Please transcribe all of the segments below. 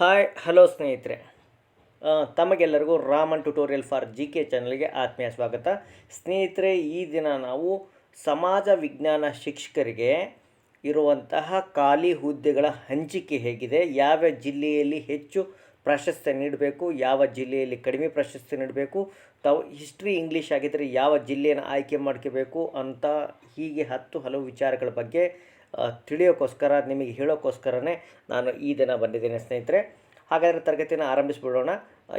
Hi, hello ಸ್ನೇಹಿತರೆ. ತಮಗೆಲ್ಲರಿಗೂ Raman tutorial for G K ಚಾನಲ್ಗೆ ಆತ್ಮೀಯ ಸ್ವಾಗತ. ಸ್ನೇಹಿತರೆ, ಈ ದಿನ ನಾವು ಸಮಾಜ ವಿಜ್ಞಾನ ಶಿಕ್ಷಕರಿಗೆ ಇರುವಂತಹ ಖಾಲಿ ಹುದ್ದೆಗಳ ಹಂಚಿಕೆ ಹೇಗಿದೆ. ಯಾವ ಜಿಲ್ಲೆಯಲ್ಲಿ ಹೆಚ್ಚು ಪ್ರಾಶಸ್ತ್ಯ ನೀಡಬೇಕು, ಯಾವ ಜಿಲ್ಲೆಯಲ್ಲಿ ಕಡಿಮೆ ಪ್ರಾಶಸ್ತ್ಯ ನೀಡಬೇಕು, ತಾವು ಹಿಸ್ಟ್ರಿ, ಇಂಗ್ಲೀಷ್ ಆಗಿದ್ದರೆ ಯಾವ ಜಿಲ್ಲೆಯನ್ನು ಆಯ್ಕೆ ಮಾಡ್ಕೋಬೇಕು ಅಂತ ಹೀಗೆ ಹತ್ತು ಹಲವು ವಿಚಾರಗಳ ಬಗ್ಗೆ ತಿಳಿಯೋಕ್ಕೋಸ್ಕರ ನಿಮಗೆ ಹೇಳೋಕ್ಕೋಸ್ಕರನೇ ನಾನು ಈ ದಿನ ಬಂದಿದ್ದೇನೆ ಸ್ನೇಹಿತರೆ. ಹಾಗಾದರೆ ತರಗತಿಯನ್ನು ಆರಂಭಿಸಿಬಿಡೋಣ.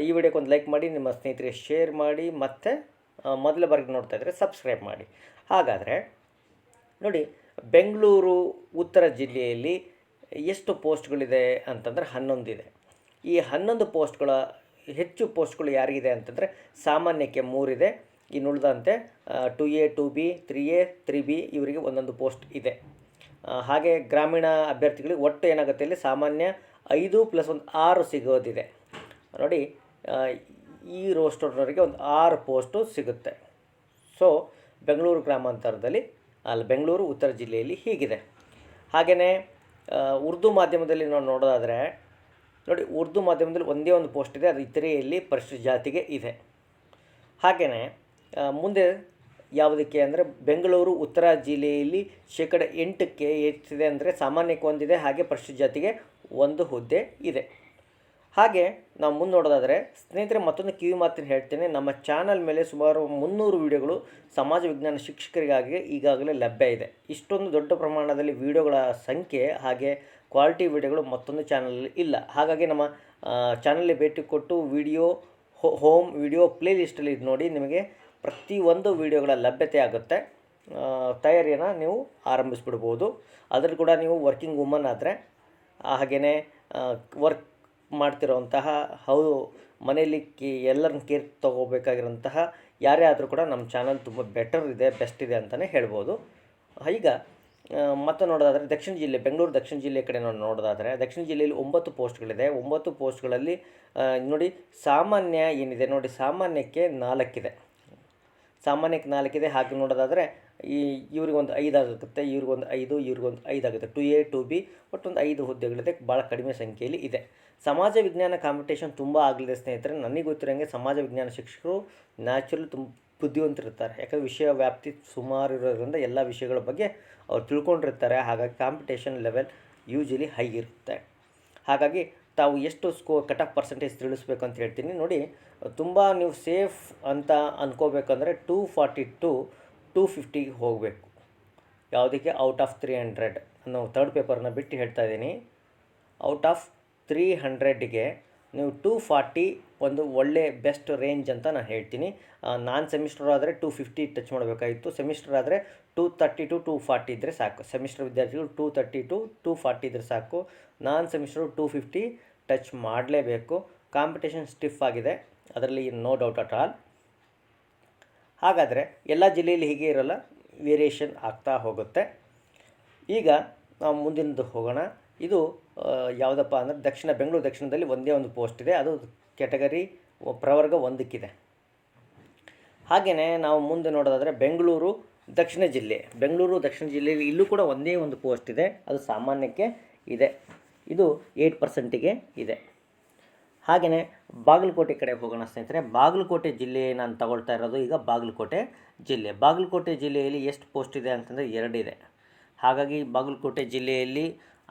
ಈ ವಿಡಿಯೋಕ್ಕೆ ಒಂದು ಲೈಕ್ ಮಾಡಿ, ನಿಮ್ಮ ಸ್ನೇಹಿತರಿಗೆ ಶೇರ್ ಮಾಡಿ, ಮತ್ತು ಮೊದಲ ಬಾರಿಗೆ ನೋಡ್ತಾ ಇದ್ದರೆ ಸಬ್ಸ್ಕ್ರೈಬ್ ಮಾಡಿ. ಹಾಗಾದರೆ, ನೋಡಿ, ಬೆಂಗಳೂರು, ಉತ್ತರ ಜಿಲ್ಲೆಯಲ್ಲಿ ಎಷ್ಟು ಪೋಸ್ಟ್ಗಳಿದೆ ಅಂತಂದರೆ ಹನ್ನೊಂದಿದೆ. ಈ ಹನ್ನೊಂದು ಪೋಸ್ಟ್ಗಳ, ಹೆಚ್ಚು ಪೋಸ್ಟ್ಗಳು ಯಾರಿಗಿದೆ ಅಂತಂದರೆ ಸಾಮಾನ್ಯಕ್ಕೆ ಮೂರಿದೆ. ಇನ್ನುಳಿದಂತೆ two A, two B, three A, three B, ಇವರಿಗೆ ಒಂದೊಂದು ಪೋಸ್ಟ್ ಇದೆ. ಹಾಗೆ ಗ್ರಾಮೀಣ ಅಭ್ಯರ್ಥಿಗಳಿಗೆ ಒಟ್ಟು ಏನಾಗುತ್ತೆ ಇಲ್ಲಿ ಸಾಮಾನ್ಯ ಐದು ಪ್ಲಸ್ ಒಂದು ಆರು ಸಿಗೋದಿದೆ. ನೋಡಿ ಈ ರೋಸ್ಟರ್ನವರಿಗೆ ಒಂದು ಆರು ಪೋಸ್ಟು ಸಿಗುತ್ತೆ. ಸೊ ಬೆಂಗಳೂರು ಗ್ರಾಮಾಂತರದಲ್ಲಿ, ಅಲ್ಲಿ ಬೆಂಗಳೂರು, ಉತ್ತರ ಜಿಲ್ಲೆಯಲ್ಲಿ ಹೀಗಿದೆ. ಹಾಗೆಯೇ ಉರ್ದು ಮಾಧ್ಯಮದಲ್ಲಿ ನಾವು ನೋಡೋದಾದರೆ, ನೋಡಿ, ಉರ್ದು ಮಾಧ್ಯಮದಲ್ಲಿ ಒಂದೇ ಒಂದು ಪೋಸ್ಟ್ ಇದೆ, ಅದು ಇತರೆಯಲ್ಲಿ ಪರಿಶಿಷ್ಟ ಜಾತಿಗೆ ಇದೆ. ಹಾಗೆಯೇ ಮುಂದೆ ಯಾವುದಕ್ಕೆ ಅಂದರೆ ಬೆಂಗಳೂರು ಉತ್ತರ ಜಿಲ್ಲೆಯಲ್ಲಿ ಶೇಕಡ ಎಂಟಕ್ಕೆ ಹೆಚ್ಚಿದೆ ಅಂದರೆ ಸಾಮಾನ್ಯಕ್ಕೆ ಒಂದಿದೆ, ಹಾಗೆ ಪರಿಶಿಷ್ಟ ಜಾತಿಗೆ ಒಂದು ಹುದ್ದೆ ಇದೆ. ಹಾಗೆ ನಾವು ಮುಂದೆ ನೋಡೋದಾದರೆ ಸ್ನೇಹಿತರೆ ಮತ್ತೊಂದು ಕಿವಿ ಮಾತಿನ ಹೇಳ್ತೇನೆ, ನಮ್ಮ ಚಾನಲ್ ಮೇಲೆ ಸುಮಾರು ಮುನ್ನೂರು ವಿಡಿಯೋಗಳು ಸಮಾಜ ವಿಜ್ಞಾನ ಶಿಕ್ಷಕರಿಗಾಗಿ ಈಗಾಗಲೇ ಲಭ್ಯ ಇದೆ. ಇಷ್ಟೊಂದು ದೊಡ್ಡ ಪ್ರಮಾಣದಲ್ಲಿ ವಿಡಿಯೋಗಳ ಸಂಖ್ಯೆ ಹಾಗೆ ಕ್ವಾಲಿಟಿ ವಿಡಿಯೋಗಳು ಮತ್ತೊಂದು ಚಾನಲಲ್ಲಿ ಇಲ್ಲ. ಹಾಗಾಗಿ ನಮ್ಮ ಚಾನಲ್ಗೆ ಭೇಟಿ ಕೊಟ್ಟು ವಿಡಿಯೋ ಹೋಮ್ ವಿಡಿಯೋ ಪ್ಲೇಲಿಸ್ಟಲ್ಲಿ ಇದು ನೋಡಿ ನಿಮಗೆ ಪ್ರತಿಯೊಂದು ವಿಡಿಯೋಗಳ ಲಭ್ಯತೆ ಆಗುತ್ತೆ. ತಯಾರಿಯನ್ನು ನೀವು ಆರಂಭಿಸ್ಬಿಡ್ಬೋದು. ಅದರಲ್ಲಿ ಕೂಡ ನೀವು ವರ್ಕಿಂಗ್ ವುಮನ್ ಆದರೆ ಹಾಗೆಯೇ ವರ್ಕ್ ಮಾಡ್ತಿರೋಂತಹ ಹೌ ಮನೇಲಿ ಕೇ, ಎಲ್ಲರನ್ನ ಕೇರ್ ತೊಗೋಬೇಕಾಗಿರೋಂತಹ, ಯಾರೇ ಆದರೂ ಕೂಡ ನಮ್ಮ ಚಾನಲ್ ತುಂಬ ಬೆಟರ್ ಇದೆ ಬೆಸ್ಟ್ ಇದೆ ಅಂತಲೇ ಹೇಳ್ಬೋದು. ಈಗ ಮತ್ತೆ ನೋಡೋದಾದರೆ, ದಕ್ಷಿಣ ಜಿಲ್ಲೆ, ಬೆಂಗಳೂರು ದಕ್ಷಿಣ ಜಿಲ್ಲೆ ಕಡೆ ನಾವು ನೋಡೋದಾದರೆ, ದಕ್ಷಿಣ ಜಿಲ್ಲೆಯಲ್ಲಿ ಒಂಬತ್ತು ಪೋಸ್ಟ್ಗಳಿದೆ. ಒಂಬತ್ತು ಪೋಸ್ಟ್ಗಳಲ್ಲಿ ನೋಡಿ, ಸಾಮಾನ್ಯ ಏನಿದೆ, ನೋಡಿ, ಸಾಮಾನ್ಯಕ್ಕೆ ನಾಲ್ಕಿದೆ. ಸಾಮಾನ್ಯಕ್ಕೆ ನಾಲ್ಕಿದೆ ಹಾಗೆ ನೋಡೋದಾದರೆ ಈ ಇವ್ರಿಗೊಂದು ಐದು ಆಗುತ್ತೆ ಇವ್ರಿಗೊಂದು ಐದು ಇವ್ರಿಗೊಂದು ಐದು ಆಗುತ್ತೆ. ಟು ಎ, ಟು ಬಿ ಒಟ್ಟೊಂದು ಐದು ಹುದ್ದೆಗಳಿದೆ ಭಾಳ ಕಡಿಮೆ ಸಂಖ್ಯೆಯಲ್ಲಿ ಇದೆ. ಸಮಾಜ ವಿಜ್ಞಾನ ಕಾಂಪಿಟೇಷನ್ ತುಂಬ ಆಗಲಿದೆ ಸ್ನೇಹಿತರೆ. ನನಗೆ ಗೊತ್ತಿರೋಂಗೆ ಸಮಾಜ ವಿಜ್ಞಾನ ಶಿಕ್ಷಕರು ನ್ಯಾಚುರಲ್ ತುಂಬ ಬುದ್ಧಿವಂತರಿರ್ತಾರೆ ಯಾಕಂದರೆ ವಿಷಯ ವ್ಯಾಪ್ತಿ ಸುಮಾರು ಇರೋದ್ರಿಂದ ಎಲ್ಲ ವಿಷಯಗಳ ಬಗ್ಗೆ ಅವ್ರು ತಿಳ್ಕೊಂಡಿರ್ತಾರೆ. ಹಾಗಾಗಿ ಕಾಂಪಿಟೇಷನ್ ಲೆವೆಲ್ ಯೂಶಲಿ ಹೈ ಇರುತ್ತೆ ಹಾಗಾಗಿ ತಾವು ಎಷ್ಟು ಸ್ಕೋ, ಕಟ್ ಆಫ್ ಪರ್ಸೆಂಟೇಜ್ ತಿಳಿಸ್ಬೇಕು ಅಂತ ಹೇಳ್ತೀನಿ. ನೋಡಿ ತುಂಬ ನೀವು ಸೇಫ್ ಅಂತ ಅಂದ್ಕೋಬೇಕಂದ್ರೆ ಟೂ ಫಾರ್ಟಿ ಟು, ಟೂ ಫಿಫ್ಟಿಗೆ ಹೋಗಬೇಕು. ಯಾವುದಕ್ಕೆ? ಔಟ್ ಆಫ್ ತ್ರೀ ಹಂಡ್ರೆಡ್ ನಾವು ತರ್ಡ್ ಪೇಪರ್ನ ಬಿಟ್ಟು ಹೇಳ್ತಾ ಇದ್ದೀನಿ. ಔಟ್ ಆಫ್ ತ್ರೀ ಹಂಡ್ರೆಡ್ಗೆ ನೀವು ಟೂ ಫಾರ್ಟಿ ಒಂದು ಒಳ್ಳೆ ಬೆಸ್ಟ್ ರೇಂಜ್ ಅಂತ ನಾನು ಹೇಳ್ತೀನಿ. ನಾನ್ ಸೆಮಿಸ್ಟರ್ ಆದರೆ ಟೂ ಫಿಫ್ಟಿ ಟಚ್ ಮಾಡಬೇಕಾಗಿತ್ತು. ಸೆಮಿಸ್ಟರ್ ಆದರೆ two thirty to, two forty ಇದ್ದರೆ ಸಾಕು. ಸೆಮಿಸ್ಟರ್ ವಿದ್ಯಾರ್ಥಿಗಳು two thirty to, two forty ಇದ್ದರೆ ಸಾಕು. Non semester two fifty touch ಮಾಡಲೇಬೇಕು. ಕಾಂಪಿಟೇಷನ್ ಸ್ಟಿಫ್ ಆಗಿದೆ. ಅದರಲ್ಲಿ ನೋ ಡೌಟ್ ಅಟ್ ಆಲ್ ಹಾಗಾದರೆ ಎಲ್ಲ ಜಿಲ್ಲೆಯಲ್ಲಿ ಹೀಗೆ ಇರಲ್ಲ ವೇರಿಯೇಷನ್ ಆಗ್ತಾ ಹೋಗುತ್ತೆ. ಈಗ ನಾವು ಮುಂದಿನದು ಹೋಗೋಣ. ಇದು ಯಾವುದಪ್ಪ ಅಂದರೆ ದಕ್ಷಿಣ, ಬೆಂಗಳೂರು ದಕ್ಷಿಣದಲ್ಲಿ ಒಂದೇ ಒಂದು ಪೋಸ್ಟ್ ಇದೆ. ಅದು ಕ್ಯಾಟಗರಿ ಪ್ರವರ್ಗ ಒಂದಕ್ಕಿದೆ. ಹಾಗೆಯೇ ನಾವು ಮುಂದೆ ನೋಡೋದಾದರೆ ಬೆಂಗಳೂರು ದಕ್ಷಿಣ ಜಿಲ್ಲೆ. ಬೆಂಗಳೂರು ದಕ್ಷಿಣ ಜಿಲ್ಲೆಯಲ್ಲಿ ಇಲ್ಲೂ ಕೂಡ ಒಂದೇ ಒಂದು ಪೋಸ್ಟ್ ಇದೆ. ಅದು ಸಾಮಾನ್ಯಕ್ಕೆ ಇದೆ. ಇದು ಏಯ್ಟ್ ಪರ್ಸೆಂಟಿಗೆ ಇದೆ. ಹಾಗೆಯೇ ಬಾಗಲಕೋಟೆ ಕಡೆ ಹೋಗೋಣ ಸ್ನೇಹಿತರೆ. ಬಾಗಲಕೋಟೆ ಜಿಲ್ಲೆ ನಾನು ತಗೊಳ್ತಾ ಇರೋದು ಈಗ ಬಾಗಲಕೋಟೆ ಜಿಲ್ಲೆ. ಬಾಗಲಕೋಟೆ ಜಿಲ್ಲೆಯಲ್ಲಿ ಎಷ್ಟು ಪೋಸ್ಟ್ ಇದೆ ಅಂತಂದರೆ ಎರಡಿದೆ ಹಾಗಾಗಿ ಬಾಗಲಕೋಟೆ ಜಿಲ್ಲೆಯಲ್ಲಿ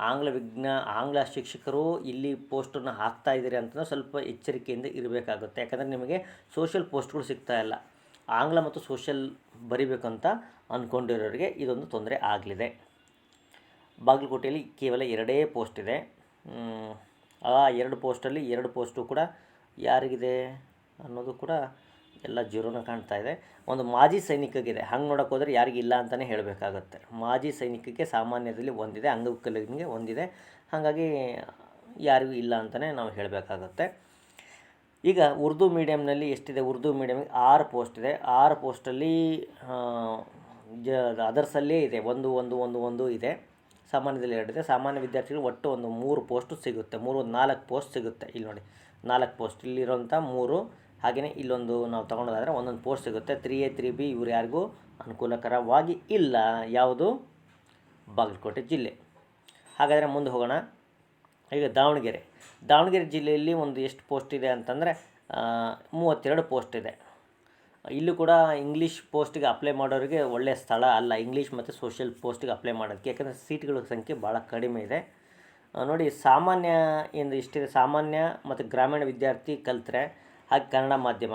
ಆಂಗ್ಲ ವಿಜ್ಞ, ಆಂಗ್ಲ ಶಿಕ್ಷಕರು ಇಲ್ಲಿ ಪೋಸ್ಟನ್ನು ಹಾಕ್ತಾ ಇದ್ದೀರಿ ಅಂತಂದ್ರೆ ಸ್ವಲ್ಪ ಎಚ್ಚರಿಕೆಯಿಂದ ಇರಬೇಕಾಗುತ್ತೆ. ಯಾಕಂದರೆ ನಿಮಗೆ ಸೋಷಿಯಲ್ ಪೋಸ್ಟ್ಗಳು ಸಿಗ್ತಾ ಇಲ್ಲ. ಆಂಗ್ಲ ಮತ್ತು ಸೋಷಿಯಲ್ ಬರಿಬೇಕಂತ ಅಂದ್ಕೊಂಡಿರೋರಿಗೆ ಇದೊಂದು ತೊಂದರೆ ಆಗಲಿದೆ. ಬಾಗಲಕೋಟೆಯಲ್ಲಿ ಕೇವಲ ಎರಡೇ ಪೋಸ್ಟ್ ಇದೆ. ಆ ಎರಡು ಪೋಸ್ಟಲ್ಲಿ ಎರಡು ಪೋಸ್ಟು ಕೂಡ ಯಾರಿಗಿದೆ ಅನ್ನೋದು ಕೂಡ ಎಲ್ಲ ಜೀರೋನ ಕಾಣ್ತಾ ಇದೆ. ಒಂದು ಮಾಜಿ ಸೈನಿಕಗಿದೆ. ಹಂಗೆ ನೋಡೋಕೆ ಹೋದರೆ ಯಾರಿಗಿಲ್ಲ ಅಂತಲೇ ಹೇಳಬೇಕಾಗತ್ತೆ. ಮಾಜಿ ಸೈನಿಕಕ್ಕೆ ಸಾಮಾನ್ಯದಲ್ಲಿ ಒಂದಿದೆ ಅಂಗವಿಕಲಿಗೆ ಒಂದಿದೆ. ಹಾಗಾಗಿ ಯಾರಿಗೂ ಇಲ್ಲ ಅಂತಲೇ ನಾವು ಹೇಳಬೇಕಾಗತ್ತೆ. ಈಗ ಉರ್ದು ಮೀಡಿಯಮ್ನಲ್ಲಿ ಎಷ್ಟಿದೆ? ಉರ್ದು ಮೀಡಿಯಮ್ಗೆ ಆರು ಪೋಸ್ಟ್ ಇದೆ. ಆರು ಪೋಸ್ಟಲ್ಲಿ ಜ, ಅದರ್ಸಲ್ಲೇ ಇದೆ. ಒಂದು ಒಂದು ಒಂದು ಒಂದು ಇದೆ. ಸಾಮಾನ್ಯದಲ್ಲಿ ಎರಡಿದೆ ಸಾಮಾನ್ಯ ವಿದ್ಯಾರ್ಥಿಗಳು ಒಟ್ಟು ಒಂದು ಮೂರು ಪೋಸ್ಟು ಸಿಗುತ್ತೆ. ಮೂರು ಒಂದು ನಾಲ್ಕು ಪೋಸ್ಟ್ ಸಿಗುತ್ತೆ. ಇಲ್ಲಿ ನೋಡಿ, ನಾಲ್ಕು ಪೋಸ್ಟ್ ಇಲ್ಲಿರೋಂಥ ಮೂರು ಹಾಗೆಯೇ ಇಲ್ಲೊಂದು ನಾವು ತೊಗೊಳೋದಾದರೆ ಒಂದೊಂದು ಪೋಸ್ಟ್ ಸಿಗುತ್ತೆ. ತ್ರೀ ಎ ತ್ರೀ ಬಿ ಇವ್ರು ಯಾರಿಗೂ ಅನುಕೂಲಕರವಾಗಿ ಇಲ್ಲ. ಯಾವುದು? ಬಾಗಲಕೋಟೆ ಜಿಲ್ಲೆ. ಹಾಗಾದರೆ ಮುಂದೆ ಹೋಗೋಣ. ಈಗ ದಾವಣಗೆರೆ. ದಾವಣಗೆರೆ ಜಿಲ್ಲೆಯಲ್ಲಿ ಒಂದು ಎಷ್ಟು ಪೋಸ್ಟ್ ಇದೆ ಅಂತಂದರೆ ಮೂವತ್ತೆರಡು ಪೋಸ್ಟ್ ಇದೆ. ಇಲ್ಲೂ ಕೂಡ ಇಂಗ್ಲೀಷ್ ಪೋಸ್ಟಿಗೆ ಅಪ್ಲೈ ಮಾಡೋರಿಗೆ ಒಳ್ಳೆಯ ಸ್ಥಳ ಅಲ್ಲ. ಇಂಗ್ಲೀಷ್ ಮತ್ತು ಸೋಷಿಯಲ್ ಪೋಸ್ಟಿಗೆ ಅಪ್ಲೈ ಮಾಡೋದಕ್ಕೆ. ಯಾಕಂದರೆ ಸೀಟ್ಗಳ ಸಂಖ್ಯೆ ಭಾಳ ಕಡಿಮೆ ಇದೆ. ನೋಡಿ, ಸಾಮಾನ್ಯ ಎಂದು ಇಷ್ಟಿದೆ? ಸಾಮಾನ್ಯ ಮತ್ತು ಗ್ರಾಮೀಣ ವಿದ್ಯಾರ್ಥಿ ಕಲಿತ್ರೆ ಹಾಗೆ ಕನ್ನಡ ಮಾಧ್ಯಮ.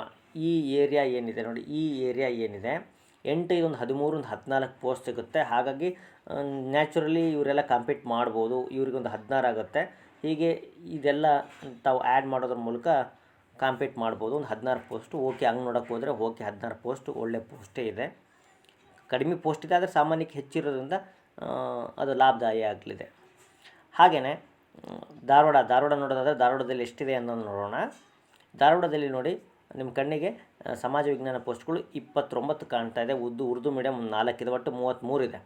ಈ ಏರಿಯಾ ಏನಿದೆ ನೋಡಿ, ಈ ಏರಿಯಾ ಏನಿದೆ? ಎಂಟು ಇದೊಂದು ಹದಿಮೂರು ಒಂದು ಹದಿನಾಲ್ಕು ಪೋಸ್ಟ್ ಸಿಗುತ್ತೆ. ಹಾಗಾಗಿ ನ್ಯಾಚುರಲಿ ಇವರೆಲ್ಲ ಕಾಂಪೀಟ್ ಮಾಡ್ಬೋದು. ಇವ್ರಿಗೊಂದು ಹದಿನಾರು ಆಗುತ್ತೆ. ಹೀಗೆ ಇದೆಲ್ಲ ತಾವು ಆ್ಯಡ್ ಮಾಡೋದ್ರ ಮೂಲಕ ಕಾಂಪೀಟ್ ಮಾಡ್ಬೋದು. ಒಂದು ಹದಿನಾರು ಪೋಸ್ಟು. ಓಕೆ, ಹಂಗೆ ನೋಡೋಕೆ ಹೋದರೆ ಓಕೆ, ಹದಿನಾರು ಪೋಸ್ಟು. ಒಳ್ಳೆ ಪೋಸ್ಟೇ ಇದೆ. ಕಡಿಮೆ ಪೋಸ್ಟ್ ಇದೆ, ಆದರೆ ಸಾಮಾನ್ಯಕ್ಕೆ ಹೆಚ್ಚಿರೋದ್ರಿಂದ ಅದು ಲಾಭದಾಯಿ ಆಗಲಿದೆ. ಹಾಗೆಯೇ ಧಾರವಾಡ ಧಾರವಾಡ ನೋಡೋದಾದರೆ ಧಾರವಾಡದಲ್ಲಿ ಎಷ್ಟಿದೆ ಅನ್ನೋದು ನೋಡೋಣ. ಧಾರವಾಡದಲ್ಲಿ ನೋಡಿ, ನಿಮ್ಮ ಕಣ್ಣಿಗೆ, ಸಮಾಜ ವಿಜ್ಞಾನ ಪೋಸ್ಟ್ಗಳು ಇಪ್ಪತ್ತೊಂಬತ್ತು ಕಾಣ್ತಾ ಇದೆ. ಉದ್ದು ಉರ್ದು ಮೀಡಿಯಮ್ ನಾಲ್ಕಿದೆ, ಒಟ್ಟು ಮೂವತ್ತ್ಮೂರಿದೆ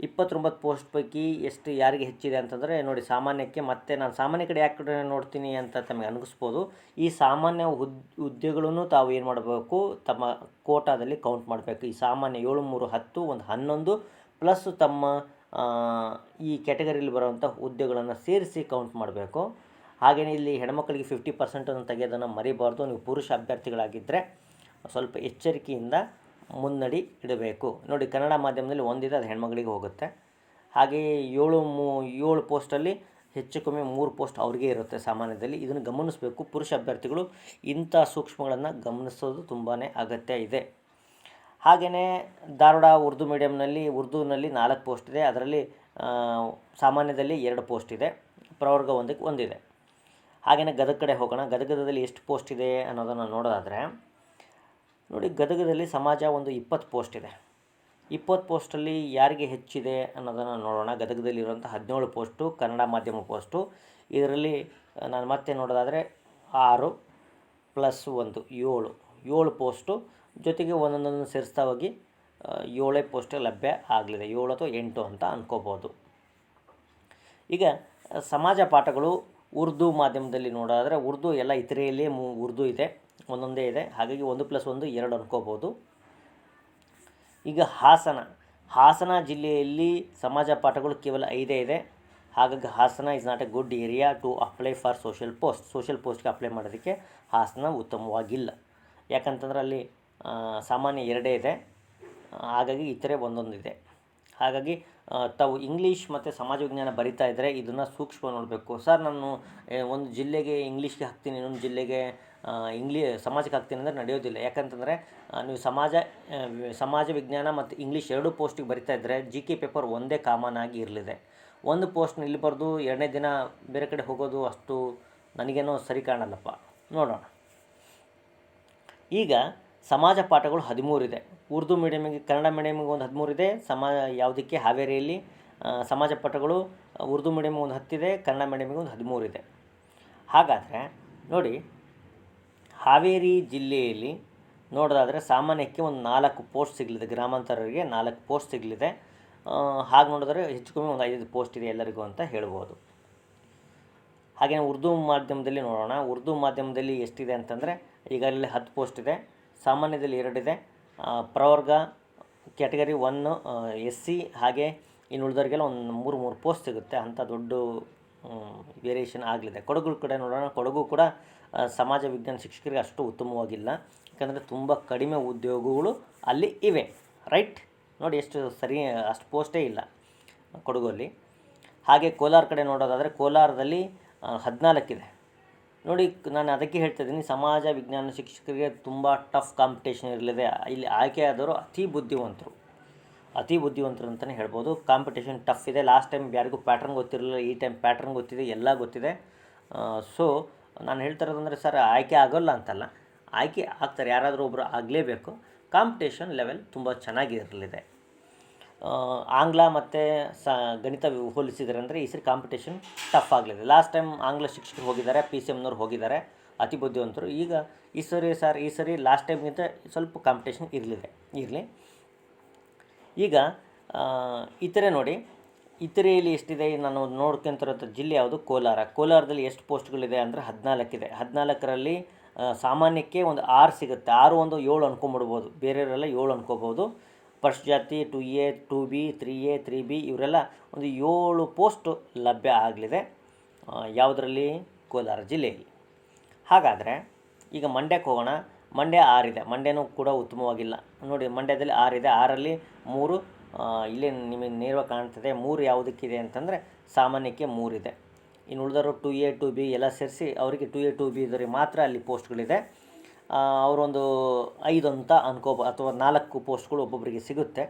ಇಪ್ಪತ್ತೊಂಬತ್ತು ಪೋಸ್ಟ್ ಪೈಕಿ ಎಷ್ಟು ಯಾರಿಗೆ ಹೆಚ್ಚಿದೆ ಅಂತಂದರೆ ನೋಡಿ ಸಾಮಾನ್ಯಕ್ಕೆ ಮತ್ತೆ ನಾನು ಸಾಮಾನ್ಯ ಕಡೆ ಯಾಕೆ ಕಡೆ ನೋಡ್ತೀನಿ ಅಂತ ತಮಗೆ ಅನಿಸ್ಬೋದು ಈ ಸಾಮಾನ್ಯ ಹುದ್ ಹುದ್ದೆಗಳನ್ನು ತಾವು ಏನು ಮಾಡಬೇಕು? ತಮ್ಮ ಕೋಟಾದಲ್ಲಿ ಕೌಂಟ್ ಮಾಡಬೇಕು. ಈ ಸಾಮಾನ್ಯ ಏಳು, ಮೂರು, ಹತ್ತು, ಒಂದು ಹನ್ನೊಂದು ಪ್ಲಸ್ ತಮ್ಮ ಈ ಕ್ಯಾಟಗರಿಯಲ್ಲಿ ಬರುವಂಥ ಹುದ್ದೆಗಳನ್ನು ಸೇರಿಸಿ ಕೌಂಟ್ ಮಾಡಬೇಕು. ಹಾಗೆಯೇ ಇಲ್ಲಿ ಹೆಣ್ಮಕ್ಳಿಗೆ ಫಿಫ್ಟಿ ಪರ್ಸೆಂಟನ್ನು ತೆಗೆಯೋದನ್ನು ಮರಿಬಾರ್ದು. ನೀವು ಪುರುಷ ಅಭ್ಯರ್ಥಿಗಳಾಗಿದ್ದರೆ ಸ್ವಲ್ಪ ಎಚ್ಚರಿಕೆಯಿಂದ ಮುನ್ನಡಿ ಇಡಬೇಕು. ನೋಡಿ, ಕನ್ನಡ ಮಾಧ್ಯಮದಲ್ಲಿ ಒಂದಿದೆ, ಅದು ಹೆಣ್ಮಗಳಿಗೆ ಹೋಗುತ್ತೆ. ಹಾಗೆಯೇ ಏಳು ಮೂ, ಏಳು ಪೋಸ್ಟಲ್ಲಿ ಹೆಚ್ಚು ಕಮ್ಮಿ ಮೂರು ಪೋಸ್ಟ್ ಅವ್ರಿಗೆ ಇರುತ್ತೆ ಸಾಮಾನ್ಯದಲ್ಲಿ. ಇದನ್ನು ಗಮನಿಸಬೇಕು. ಪುರುಷ ಅಭ್ಯರ್ಥಿಗಳು ಇಂಥ ಸೂಕ್ಷ್ಮಗಳನ್ನು ಗಮನಿಸೋದು ತುಂಬಾ ಅಗತ್ಯ ಇದೆ. ಹಾಗೆಯೇ ಧಾರವಾಡ ಉರ್ದು ಮೀಡಿಯಮ್ನಲ್ಲಿ ಉರ್ದುನಲ್ಲಿ ನಾಲ್ಕು ಪೋಸ್ಟ್ ಇದೆ. ಅದರಲ್ಲಿ ಸಾಮಾನ್ಯದಲ್ಲಿ ಎರಡು ಪೋಸ್ಟ್ ಇದೆ. ಪ್ರವರ್ಗ ಒಂದಕ್ಕೆ ಒಂದಿದೆ. ಹಾಗೆಯೇ ಗದಗ ಕಡೆ ಹೋಗೋಣ. ಗದಗದಲ್ಲಿ ಎಷ್ಟು ಪೋಸ್ಟ್ ಇದೆ ಅನ್ನೋದನ್ನು ನೋಡೋದಾದರೆ ನೋಡಿ, ಗದಗದಲ್ಲಿ ಸಮಾಜ ಒಂದು ಇಪ್ಪತ್ತು ಪೋಸ್ಟ್ ಇದೆ. ಇಪ್ಪತ್ತು ಪೋಸ್ಟಲ್ಲಿ ಯಾರಿಗೆ ಹೆಚ್ಚಿದೆ ಅನ್ನೋದನ್ನು ನೋಡೋಣ. ಗದಗದಲ್ಲಿರುವಂಥ ಹದಿನೇಳು ಪೋಸ್ಟು, ಕನ್ನಡ ಮಾಧ್ಯಮ ಪೋಸ್ಟು. ಇದರಲ್ಲಿ ನಾನು ಮತ್ತೆ ನೋಡೋದಾದರೆ ಆರು ಪ್ಲಸ್ ಒಂದು, ಏಳು. ಏಳು ಪೋಸ್ಟು, ಜೊತೆಗೆ ಒಂದೊಂದನ್ನು ಸೇರಿಸ್ತಾ ಹೋಗಿ ಏಳೇ ಪೋಸ್ಟ್ ಲಭ್ಯ ಆಗಲಿದೆ. ಏಳು ಅಥವಾ ಎಂಟು ಅಂತ ಅಂದ್ಕೋಬೋದು ಈಗ ಸಮಾಜ ಪಾಠಗಳು ಉರ್ದು ಮಾಧ್ಯಮದಲ್ಲಿ ನೋಡೋದಾದರೆ ಉರ್ದು ಎಲ್ಲ ಇತರೆಯಲ್ಲಿ ಮು, ಉರ್ದು ಇದೆ. ಒಂದೊಂದೇ ಇದೆ. ಹಾಗಾಗಿ ಒಂದು ಪ್ಲಸ್ ಒಂದು ಎರಡು ಅನ್ಕೋಬೋದು. ಈಗ ಹಾಸನ. ಹಾಸನ ಜಿಲ್ಲೆಯಲ್ಲಿ ಸಮಾಜ ಪಾಠಗಳು ಕೇವಲ ಐದೇ ಇದೆ. ಹಾಗಾಗಿ Hassan is not a good area to apply for social post social ಪೋಸ್ಟ್ಗೆ ಅಪ್ಲೈ ಮಾಡೋದಕ್ಕೆ ಹಾಸನ ಉತ್ತಮವಾಗಿಲ್ಲ. ಯಾಕಂತಂದ್ರೆ ಅಲ್ಲಿ ಸಾಮಾನ್ಯ ಎರಡೇ ಇದೆ. ಹಾಗಾಗಿ ಇತರೆ ಒಂದೊಂದಿದೆ ಹಾಗಾಗಿ ತಾವು ಇಂಗ್ಲೀಷ್ ಮತ್ತು ಸಮಾಜ ವಿಜ್ಞಾನ ಬರಿತಾ ಇದ್ದರೆ ಇದನ್ನು ಸೂಕ್ಷ್ಮ ನೋಡಬೇಕು. ಸರ್, ನಾನು ಒಂದು ಜಿಲ್ಲೆಗೆ ಇಂಗ್ಲೀಷ್ಗೆ ಹಾಕ್ತೀನಿ, ಇನ್ನೊಂದು ಜಿಲ್ಲೆಗೆ ಇಂಗ್ಲೀ, ಸಮಾಜಕ್ಕೆ ಹಾಕ್ತೀನಿ ಅಂದರೆ ನಡೆಯೋದಿಲ್ಲ. ಯಾಕಂತಂದರೆ ನೀವು ಸಮಾಜ ಸಮಾಜ ವಿಜ್ಞಾನ ಮತ್ತು ಇಂಗ್ಲೀಷ್ ಎರಡು ಪೋಸ್ಟಿಗೆ ಬರಿತಾ ಇದ್ದರೆ ಜಿ ಕೆ ಪೇಪರ್ ಒಂದೇ ಕಾಮನ್ ಆಗಿ ಇರಲಿದೆ. ಒಂದು ಇಲ್ಲಿ ಬರೆದು ಎರಡನೇ ದಿನ ಬೇರೆ ಕಡೆ ಹೋಗೋದು ಅಷ್ಟು ನನಗೇನೋ ಸರಿ ಕಾಣಲ್ಲಪ್ಪ. ನೋಡೋಣ. ಈಗ ಸಮಾಜ ಪಾಠಗಳು ಹದಿಮೂರಿದೆ ಉರ್ದು ಮೀಡಿಯಮಿಗೆ ಕನ್ನಡ ಮೀಡಿಯಮಿಗೆ ಒಂದು ಹದಿಮೂರಿದೆ ಸಮಾಜ, ಯಾವುದಕ್ಕೆ? ಹಾವೇರಿಯಲ್ಲಿ. ಸಮಾಜ ಪಾಠಗಳು, ಉರ್ದು ಮೀಡಿಯಮಿಗೆ ಒಂದು ಹತ್ತಿದೆ, ಕನ್ನಡ ಮೀಡಿಯಮಿಗೆ ಒಂದು ಹದಿಮೂರಿದೆ ಹಾಗಾದರೆ, ನೋಡಿ ಹಾವೇರಿ ಜಿಲ್ಲೆಯಲ್ಲಿ ನೋಡೋದಾದರೆ ಸಾಮಾನ್ಯಕ್ಕೆ ಒಂದು ನಾಲ್ಕು ಪೋಸ್ಟ್ ಸಿಗಲಿದೆ, ಗ್ರಾಮಾಂತರರಿಗೆ ನಾಲ್ಕು ಪೋಸ್ಟ್ ಸಿಗಲಿದೆ. ಹಾಗೆ ನೋಡಿದ್ರೆ ಹೆಚ್ಚು ಕಮ್ಮಿ ಒಂದು ಐದು ಪೋಸ್ಟ್ ಇದೆ ಎಲ್ಲರಿಗೂ ಅಂತ ಹೇಳ್ಬೋದು. ಹಾಗೆಯೇ ಉರ್ದು ಮಾಧ್ಯಮದಲ್ಲಿ ನೋಡೋಣ. ಉರ್ದು ಮಾಧ್ಯಮದಲ್ಲಿ ಎಷ್ಟಿದೆ ಅಂತಂದರೆ ಈಗಾಗಲೇ ಹತ್ತು ಪೋಸ್ಟ್ ಇದೆ. ಸಾಮಾನ್ಯದಲ್ಲಿ ಎರಡಿದೆ ಪ್ರವರ್ಗ ಕ್ಯಾಟಗರಿ ಒನ್ನು ಎಸ್ ಸಿ, ಹಾಗೆ ಇನ್ನು ಉಳಿದವರಿಗೆಲ್ಲ ಒಂದು ಮೂರು ಮೂರು ಪೋಸ್ಟ್ ಸಿಗುತ್ತೆ. ಅಂಥ ದೊಡ್ಡ ವೇರಿಯೇಷನ್ ಆಗಲಿದೆ. ಕೊಡಗು ಕಡೆ ನೋಡೋಣ. ಕೊಡಗು ಕೂಡ ಸಮಾಜ ವಿಜ್ಞಾನ ಶಿಕ್ಷಕರಿಗೆ ಅಷ್ಟು ಉತ್ತಮವಾಗಿಲ್ಲ. ಯಾಕಂದರೆ ತುಂಬ ಕಡಿಮೆ ಉದ್ಯೋಗಗಳು ಅಲ್ಲಿ ಇವೆ. ರೈಟ್ ನೋಡಿ ಎಷ್ಟು ಸರಿ, ಅಷ್ಟು ಪೋಸ್ಟೇ ಇಲ್ಲ ಕೊಡಗಲ್ಲಿ ಹಾಗೆ ಕೋಲಾರ ಕಡೆ ನೋಡೋದಾದರೆ ಕೋಲಾರದಲ್ಲಿ ಹದಿನಾಲ್ಕಿದೆ. ನೋಡಿ, ನಾನು ಅದಕ್ಕೆ ಹೇಳ್ತಾ ಇದ್ದೀನಿ, ಸಮಾಜ ವಿಜ್ಞಾನ ಶಿಕ್ಷಕರಿಗೆ ತುಂಬ ಟಫ್ ಕಾಂಪಿಟೇಷನ್ ಇರಲಿದೆ. ಇಲ್ಲಿ ಆಯ್ಕೆಯಾದವರು ಅತಿ ಬುದ್ಧಿವಂತರು. ಅತಿ ಬುದ್ಧಿವಂತರು ಅಂತಲೇ ಹೇಳ್ಬೋದು. ಕಾಂಪಿಟೇಷನ್ ಟಫ್ ಇದೆ. ಲಾಸ್ಟ್ ಟೈಮ್ ಯಾರಿಗೂ ಪ್ಯಾಟ್ರನ್ ಗೊತ್ತಿರಲಿಲ್ಲ, ಈ ಟೈಮ್ ಪ್ಯಾಟ್ರನ್ ಗೊತ್ತಿದೆ, ಎಲ್ಲ ಗೊತ್ತಿದೆ. ಸೊ ನಾನು ಹೇಳ್ತಿರೋದಂದರೆ ಸರ್, ಆಯ್ಕೆ ಆಗೋಲ್ಲ ಅಂತಲ್ಲ. ಆಯ್ಕೆ ಆಗ್ತಾರೆ, ಯಾರಾದರೂ ಒಬ್ಬರು ಆಗಲೇಬೇಕು. ಕಾಂಪಿಟೇಷನ್ ಲೆವೆಲ್ ತುಂಬ ಚೆನ್ನಾಗಿರಲಿದೆ. ಆಂಗ್ಲ ಮತ್ತು ಸ, ಗಣಿತ ಹೋಲಿಸಿದರೆ ಅಂದರೆ ಈ ಸರಿ ಕಾಂಪಿಟೇಷನ್ ಟಫ್ ಆಗಲಿದೆ. ಲಾಸ್ಟ್ ಟೈಮ್ ಆಂಗ್ಲ ಶಿಕ್ಷಕರು ಹೋಗಿದ್ದಾರೆ ಪಿ ಸಿ ಎಮ್ನವ್ರು ಹೋಗಿದ್ದಾರೆ ಅತಿ ಬುದ್ಧಿವಂತರು ಈಗ ಈ ಸರಿ ಸರ್, ಈ ಸರಿ ಲಾಸ್ಟ್ ಟೈಮ್ಗಿಂತ ಸ್ವಲ್ಪ ಕಾಂಪಿಟೇಷನ್ ಇರಲಿದೆ, ಇರಲಿ. ಈಗ ಈ ಥರ ನೋಡಿ ಇತರೆಯಲ್ಲಿ ಎಷ್ಟಿದೆ ನಾನು ನೋಡ್ಕೊಂತಿರೋ ಜಿಲ್ಲೆ ಯಾವುದು? ಕೋಲಾರ. ಕೋಲಾರದಲ್ಲಿ ಎಷ್ಟು ಪೋಸ್ಟ್ಗಳಿದೆ ಅಂದರೆ ಹದಿನಾಲ್ಕಿದೆ. ಹದಿನಾಲ್ಕರಲ್ಲಿ ಸಾಮಾನ್ಯಕ್ಕೆ ಒಂದು ಆರು ಸಿಗುತ್ತೆ. ಆರು ಒಂದು ಏಳು ಅನ್ಕೊಂಬಿಡ್ಬೋದು. ಬೇರೆಯವರೆಲ್ಲ ಏಳು ಅನ್ಕೋಬೋದು. ಫಸ್ಟ್ ಜಾತಿ, two A, two B, three A, three B, ಇವರೆಲ್ಲ ಒಂದು ಏಳು ಪೋಸ್ಟು ಲಭ್ಯ ಆಗಲಿದೆ ಯಾವುದರಲ್ಲಿ? ಕೋಲಾರ ಜಿಲ್ಲೆಯಲ್ಲಿ. ಹಾಗಾದರೆ, ಈಗ ಮಂಡ್ಯಕ್ಕೆ ಹೋಗೋಣ. ಮಂಡ್ಯ ಆರಿದೆ. ಮಂಡ್ಯನೂ ಕೂಡ ಉತ್ತಮವಾಗಿಲ್ಲ. ನೋಡಿ, ಮಂಡ್ಯದಲ್ಲಿ ಆರಿದೆ. ಆರಲ್ಲಿ ಮೂರು ಇಲ್ಲಿ ನಿಮಗೆ ನೇರವಾಗಿ ಕಾಣ್ತದೆ ಮೂರು ಯಾವುದಕ್ಕಿದೆ ಅಂತಂದರೆ ಸಾಮಾನ್ಯಕ್ಕೆ ಮೂರಿದೆ. ಇನ್ನು ಉಳಿದವರು ಟು ಎ, ಟು ಬಿ ಎಲ್ಲ ಸೇರಿಸಿ ಅವರಿಗೆ ಟು ಎ, ಟು ಬಿ ಇದರಿಗೆ ಮಾತ್ರ ಅಲ್ಲಿ ಪೋಸ್ಟ್ಗಳಿದೆ. ಅವರೊಂದು ಐದು ಅಂತ ಅನ್ಕೋ ಅಥವಾ ನಾಲ್ಕು ಪೋಸ್ಟ್ಗಳು ಒಬ್ಬೊಬ್ಬರಿಗೆ ಸಿಗುತ್ತೆ.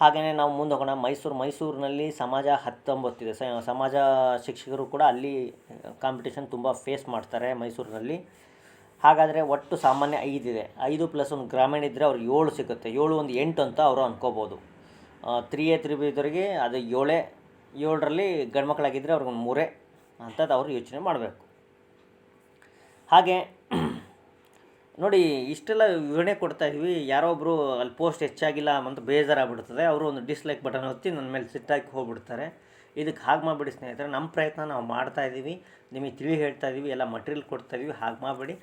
ಹಾಗೆಯೇ ನಾವು ಮುಂದೆ ಹೋಗೋಣ. ಮೈಸೂರು, ಮೈಸೂರಿನಲ್ಲಿ ಸಮಾಜ ಹತ್ತೊಂಬತ್ತಿದೆ ಸಮಾಜ ಶಿಕ್ಷಕರು ಕೂಡ ಅಲ್ಲಿ ಕಾಂಪಿಟೇಷನ್ ತುಂಬ ಫೇಸ್ ಮಾಡ್ತಾರೆ ಮೈಸೂರಿನಲ್ಲಿ. ಹಾಗಾದರೆ ಒಟ್ಟು ಸಾಮಾನ್ಯ ಐದಿದೆ ಐದು ಪ್ಲಸ್ ಒಂದು ಗ್ರಾಮೀಣ ಇದ್ದರೆ ಅವ್ರಿಗೆ ಏಳು ಸಿಗುತ್ತೆ. ಏಳು ಒಂದು ಎಂಟು ಅಂತ ಅವರು ಅಂದ್ಕೋಬೋದು ತ್ರೀ ಎ ತ್ರೀ ಬಿ ಇದ್ದವರಿಗೆ ಅದು ಏಳೇ, ಏಳರಲ್ಲಿ ಗಂಡು ಮಕ್ಕಳಾಗಿದ್ದರೆ ಅವ್ರಿಗೆ ಒಂದು ಮೂರೇ ಅಂತದ್ದು ಅವರು ಯೋಚನೆ ಮಾಡಬೇಕು. ಹಾಗೆ ನೋಡಿ, ಇಷ್ಟೆಲ್ಲ ವಿವರಣೆ ಕೊಡ್ತಾ ಇದ್ವಿ. ಯಾರೋ ಒಬ್ಬರು ಅಲ್ಲಿ ಪೋಸ್ಟ್ ಹೆಚ್ಚಾಗಿಲ್ಲ ಅಂತ ಬೇಜಾರಾಗ್ಬಿಡ್ತದೆ. ಅವರು ಒಂದು ಡಿಸ್ಲೈಕ್ ಬಟನ್ ಒತ್ತಿ ನನ್ನ ಮೇಲೆ ಸಿಟ್ಟಾಕಿ ಹೋಗ್ಬಿಡ್ತಾರೆ. ಇದಕ್ಕೆ ಹಾಗೆ ಮಾಡಿಬಿಡಿ ಸ್ನೇಹಿತರೆ. ನಮ್ಮ ಪ್ರಯತ್ನ ನಾವು ಮಾಡ್ತಾ ಇದ್ದೀವಿ ನಿಮಗೆ ತಿಳಿ ಹೇಳ್ತಾ ಇದ್ದೀವಿ ಎಲ್ಲ ಮಟೀರಿಯಲ್ ಕೊಡ್ತಾ ಇದ್ದೀವಿ ಹಾಗೆ ಮಾಡಿಬಿಡಿ.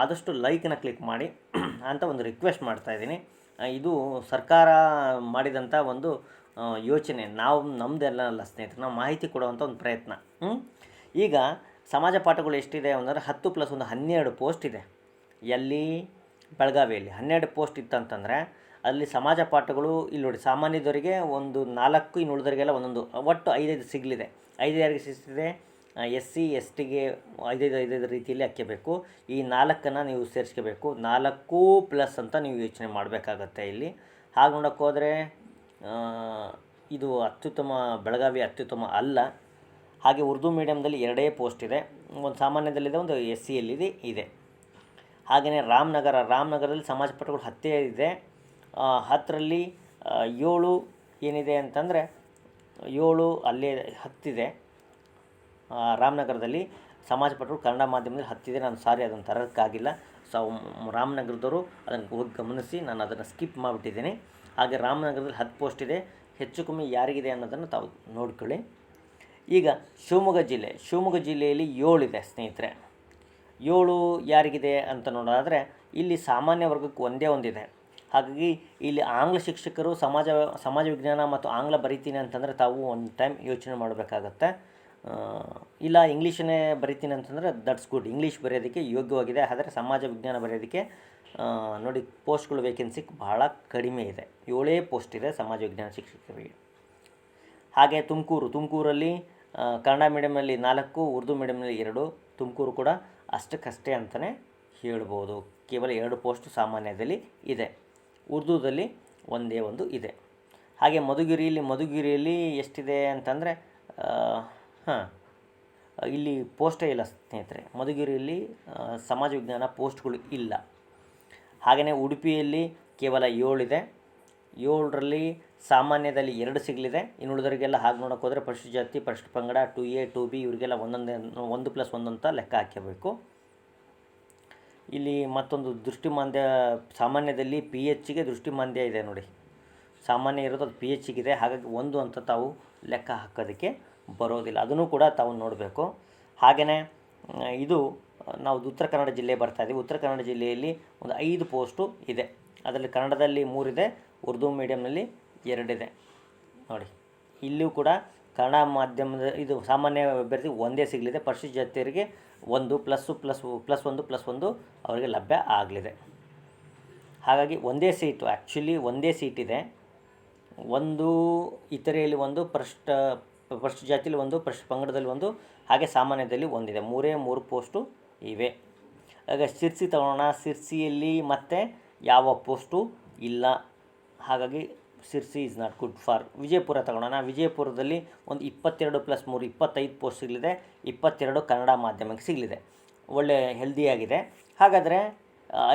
ಆದಷ್ಟು ಲೈಕ್ನ ಕ್ಲಿಕ್ ಮಾಡಿ ಅಂತ ಒಂದು ರಿಕ್ವೆಸ್ಟ್ ಮಾಡ್ತಾ ಇದ್ದೀನಿ. ಇದು ಸರ್ಕಾರ ಮಾಡಿದಂಥ ಒಂದು ಯೋಚನೆ, ನಾವು ನಮ್ಮದೆಲ್ಲ ಅಲ್ಲ ಸ್ನೇಹಿತರೆ, ನಾವು ಮಾಹಿತಿ ಕೊಡುವಂಥ ಒಂದು ಪ್ರಯತ್ನ? ಈಗ ಸಮಾಜ ಪಾಠಗಳು ಎಷ್ಟಿದೆ ಅಂದರೆ ಹತ್ತು ಪ್ಲಸ್ ಒಂದು ಹನ್ನೆರಡು ಪೋಸ್ಟ್ ಇದೆ. ಎಲ್ಲಿ? ಬೆಳಗಾವಿಯಲ್ಲಿ. ಹನ್ನೆರಡು ಪೋಸ್ಟ್ ಇತ್ತಂತಂದರೆ ಅಲ್ಲಿ ಸಮಾಜ ಪಾಠಗಳು, ಇಲ್ಲಿ ನೋಡಿ, ಸಾಮಾನ್ಯದವರಿಗೆ ಒಂದು ನಾಲ್ಕು ಇನ್ನು ಉಳಿದವರಿಗೆಲ್ಲ ಒಂದೊಂದು, ಒಟ್ಟು ಐದೈದು ಸಿಗಲಿದೆ. ಐದು ಯಾರಿಗೆ ಸಿಗ್ತಿದೆ. ಎಸ್ ಸಿ, ಎಸ್ ಟಿಗೆ ಐದೈದು ಐದೈದು ರೀತಿಯಲ್ಲಿ ಹಾಕ್ಕೋಬೇಕು ಈ ನಾಲ್ಕನ್ನು ನೀವು ಸೇರಿಸ್ಕೋಬೇಕು. ನಾಲ್ಕು ಪ್ಲಸ್ ಅಂತ ನೀವು ಯೋಚನೆ ಮಾಡಬೇಕಾಗತ್ತೆ ಇಲ್ಲಿ. ಹಾಗೆ ನೋಡೋಕ್ಕೆ ಹೋದರೆ ಇದು ಅತ್ಯುತ್ತಮ, ಬೆಳಗಾವಿ ಅತ್ಯುತ್ತಮ ಅಲ್ಲ. ಹಾಗೆ ಉರ್ದು ಮೀಡಿಯಮ್ದಲ್ಲಿ ಎರಡೇ ಪೋಸ್ಟ್ ಇದೆ. ಒಂದು ಸಾಮಾನ್ಯದಲ್ಲಿದೆ, ಒಂದು ಎಸ್ ಸಿಯಲ್ಲಿದೆ ಇದೆ. ಹಾಗೆಯೇ ರಾಮನಗರ, ರಾಮನಗರದಲ್ಲಿ ಸಮಾಜ ಪಟ್ಟಗಳು ಹತ್ತೇ ಇದೆ. ಹತ್ತರಲ್ಲಿ ಏಳು ಏನಿದೆ ಅಂತಂದರೆ, ಏಳು ಅಲ್ಲೇ ಹತ್ತಿದೆ. ರಾಮನಗರದಲ್ಲಿ ಸಮಾಜ ಕನ್ನಡ ಮಾಧ್ಯಮದಲ್ಲಿ ಹತ್ತಿದೆ ನಾನು ಸಾರಿ, ಅದನ್ನು ತರೋಕ್ಕಾಗಿಲ್ಲ. ಸೊ ರಾಮನಗರದವರು ಅದನ್ನು ಹೋಗಿ ಗಮನಿಸಿ, ನಾನು ಅದನ್ನು ಸ್ಕಿಪ್ ಮಾಡಿಬಿಟ್ಟಿದ್ದೀನಿ. ಹಾಗೆ ರಾಮನಗರದಲ್ಲಿ ಹತ್ತು ಪೋಸ್ಟ್ ಇದೆ. ಹೆಚ್ಚು ಕಮ್ಮಿ ಯಾರಿಗಿದೆ ಅನ್ನೋದನ್ನು ತಾವು ನೋಡ್ಕೊಳ್ಳಿ. ಈಗ ಶಿವಮೊಗ್ಗ ಜಿಲ್ಲೆ, ಶಿವಮೊಗ್ಗ ಜಿಲ್ಲೆಯಲ್ಲಿ ಏಳಿದೆ ಸ್ನೇಹಿತರೆ. ಏಳು ಯಾರಿಗಿದೆ ಅಂತ ನೋಡೋದಾದರೆ, ಇಲ್ಲಿ ಸಾಮಾನ್ಯ ವರ್ಗಕ್ಕೆ ಒಂದೇ ಒಂದಿದೆ. ಹಾಗಾಗಿ ಇಲ್ಲಿ ಆಂಗ್ಲ ಶಿಕ್ಷಕರು ಸಮಾಜ ಸಮಾಜ ವಿಜ್ಞಾನ ಮತ್ತು ಆಂಗ್ಲ ಬರಿತೀನಿ ಅಂತಂದರೆ ತಾವು ಒಂದು ಟೈಮ್ ಯೋಚನೆ ಮಾಡಬೇಕಾಗತ್ತೆ. ಇಲ್ಲ, ಇಂಗ್ಲೀಷನ್ನೇ ಬರಿತೀನಿ ಅಂತಂದರೆ ದಟ್ಸ್ ಗುಡ್ ಇಂಗ್ಲೀಷ್ ಬರೆಯೋದಕ್ಕೆ ಯೋಗ್ಯವಾಗಿದೆ, ಆದರೆ ಸಮಾಜ ವಿಜ್ಞಾನ ಬರೆಯೋದಕ್ಕೆ ನೋಡಿ, ಪೋಸ್ಟ್ಗಳು ವೇಕೆನ್ಸಿ ಬಹಳ ಕಡಿಮೆ ಇದೆ. ಏಳೇ ಪೋಸ್ಟ್ ಇದೆ ಸಮಾಜ ವಿಜ್ಞಾನ ಶಿಕ್ಷಕರಿಗೆ. ಹಾಗೆ ತುಮಕೂರು, ತುಮಕೂರಲ್ಲಿ ಕನ್ನಡ ಮೀಡಿಯಮಲ್ಲಿ ನಾಲ್ಕು, ಉರ್ದು ಮೀಡಿಯಮ್ನಲ್ಲಿ ಎರಡು, ತುಮಕೂರು ಕೂಡ ಅಷ್ಟಕ್ಕಷ್ಟೇ ಅಂತಲೇ ಹೇಳ್ಬೋದು. ಕೇವಲ ಎರಡು ಪೋಸ್ಟ್ ಸಾಮಾನ್ಯದಲ್ಲಿ ಇದೆ. ಉರ್ದುದಲ್ಲಿ ಒಂದೇ ಒಂದು ಇದೆ. ಹಾಗೆ ಮಧುಗಿರಿಯಲ್ಲಿ ಮಧುಗಿರಿಯಲ್ಲಿ ಎಷ್ಟಿದೆ ಅಂತಂದರೆ ಹಾಂ. ಇಲ್ಲಿ ಪೋಸ್ಟೇ ಇಲ್ಲ ಸ್ನೇಹಿತರೆ. ಮಧುಗಿರಿಯಲ್ಲಿ ಸಮಾಜ ವಿಜ್ಞಾನ ಪೋಸ್ಟ್ಗಳು ಇಲ್ಲ. ಹಾಗೆಯೇ ಉಡುಪಿಯಲ್ಲಿ ಕೇವಲ ಏಳಿದೆ. ಏಳರಲ್ಲಿ ಸಾಮಾನ್ಯದಲ್ಲಿ ಎರಡು ಸಿಗಲಿದೆ. ಇನ್ನು ಉಳಿದವರಿಗೆಲ್ಲ ಹಾಗೆ ನೋಡೋಕೆ ಹೋದರೆ ಪರಿಶಿಷ್ಟ ಜಾತಿ ಪರಿಶಿಷ್ಟ ಪಂಗಡ, ಟು ಎ, ಟು ಬಿ, ಇವರಿಗೆಲ್ಲ ಒಂದೊಂದು, ಒಂದು ಪ್ಲಸ್ ಒಂದು ಅಂತ ಲೆಕ್ಕ ಹಾಕಬೇಕು ಇಲ್ಲಿ ಮತ್ತೊಂದು ದೃಷ್ಟಿಮಾಂದ್ಯ, ಸಾಮಾನ್ಯದಲ್ಲಿ ಪಿ ಎಚ್ಗೆ ದೃಷ್ಟಿಮಾಂದ್ಯ ಇದೆ ನೋಡಿ. ಸಾಮಾನ್ಯ ಇರೋದು ಅದು ಪಿ ಎಚ್ಗಿದೆ ಹಾಗಾಗಿ ಒಂದು ಅಂತ ತಾವು ಲೆಕ್ಕ ಹಾಕೋದಕ್ಕೆ ಬರೋದಿಲ್ಲ. ಅದನ್ನು ಕೂಡ ತಾವು ನೋಡಬೇಕು. ಹಾಗೆಯೇ ಇದು ನಾವು ಉತ್ತರ ಕನ್ನಡ ಜಿಲ್ಲೆ ಬರ್ತಾ ಇದ್ದೀವಿ. ಉತ್ತರ ಕನ್ನಡ ಜಿಲ್ಲೆಯಲ್ಲಿ ಒಂದು ಐದು ಪೋಸ್ಟು ಇದೆ. ಅದರಲ್ಲಿ ಕನ್ನಡದಲ್ಲಿ ಮೂರಿದೆ, ಉರ್ದು ಮೀಡಿಯಮ್ನಲ್ಲಿ ಎರಡಿದೆ. ನೋಡಿ ಇಲ್ಲೂ ಕೂಡ ಕನ್ನಡ ಮಾಧ್ಯಮದ, ಇದು ಸಾಮಾನ್ಯ ಅಭ್ಯರ್ಥಿ ಒಂದೇ ಸಿಗಲಿದೆ. ಪರಿಶಿಷ್ಟ ಜಾತಿಯರಿಗೆ ಒಂದು ಪ್ಲಸ್ಸು, ಪ್ಲಸ್ ಪ್ಲಸ್ ಒಂದು ಪ್ಲಸ್ ಒಂದು ಅವರಿಗೆ ಲಭ್ಯ ಆಗಲಿದೆ. ಹಾಗಾಗಿ ಒಂದೇ ಸೀಟು ಆ್ಯಕ್ಚುಲಿ ಒಂದೇ ಸೀಟ್ ಇದೆ. ಒಂದು, ಇತರೆಯಲ್ಲಿ ಒಂದು ಪರಿಷ್ಟ ಪರಿಶಿಷ್ಟ ಜಾತಿಯಲ್ಲಿ ಒಂದು ಫಸ್ಟ್ ಪಂಗಡದಲ್ಲಿ ಒಂದು, ಹಾಗೆ ಸಾಮಾನ್ಯದಲ್ಲಿ ಒಂದಿದೆ. ಮೂರೇ, ಮೂರು ಪೋಸ್ಟು ಇವೆ. ಆಗ ಶಿರ್ಸಿ ತಗೊಳ್ಳೋಣ ಶಿರ್ಸಿಯಲ್ಲಿ ಮತ್ತೆ ಯಾವ ಪೋಸ್ಟು ಇಲ್ಲ. ಹಾಗಾಗಿ Sirsi is not good for Vijayapura ತಗೊಳ್ಳೋಣ ವಿಜಯಪುರದಲ್ಲಿ ಒಂದು ಇಪ್ಪತ್ತೆರಡು ಪ್ಲಸ್ ಮೂರು, ಇಪ್ಪತ್ತೈದು ಪೋಸ್ಟ್ ಸಿಗಲಿದೆ. ಇಪ್ಪತ್ತೆರಡು ಕನ್ನಡ ಮಾಧ್ಯಮಕ್ಕೆ ಸಿಗಲಿದೆ. ಒಳ್ಳೆ ಹೆಲ್ದಿಯಾಗಿದೆ ಹಾಗಾದರೆ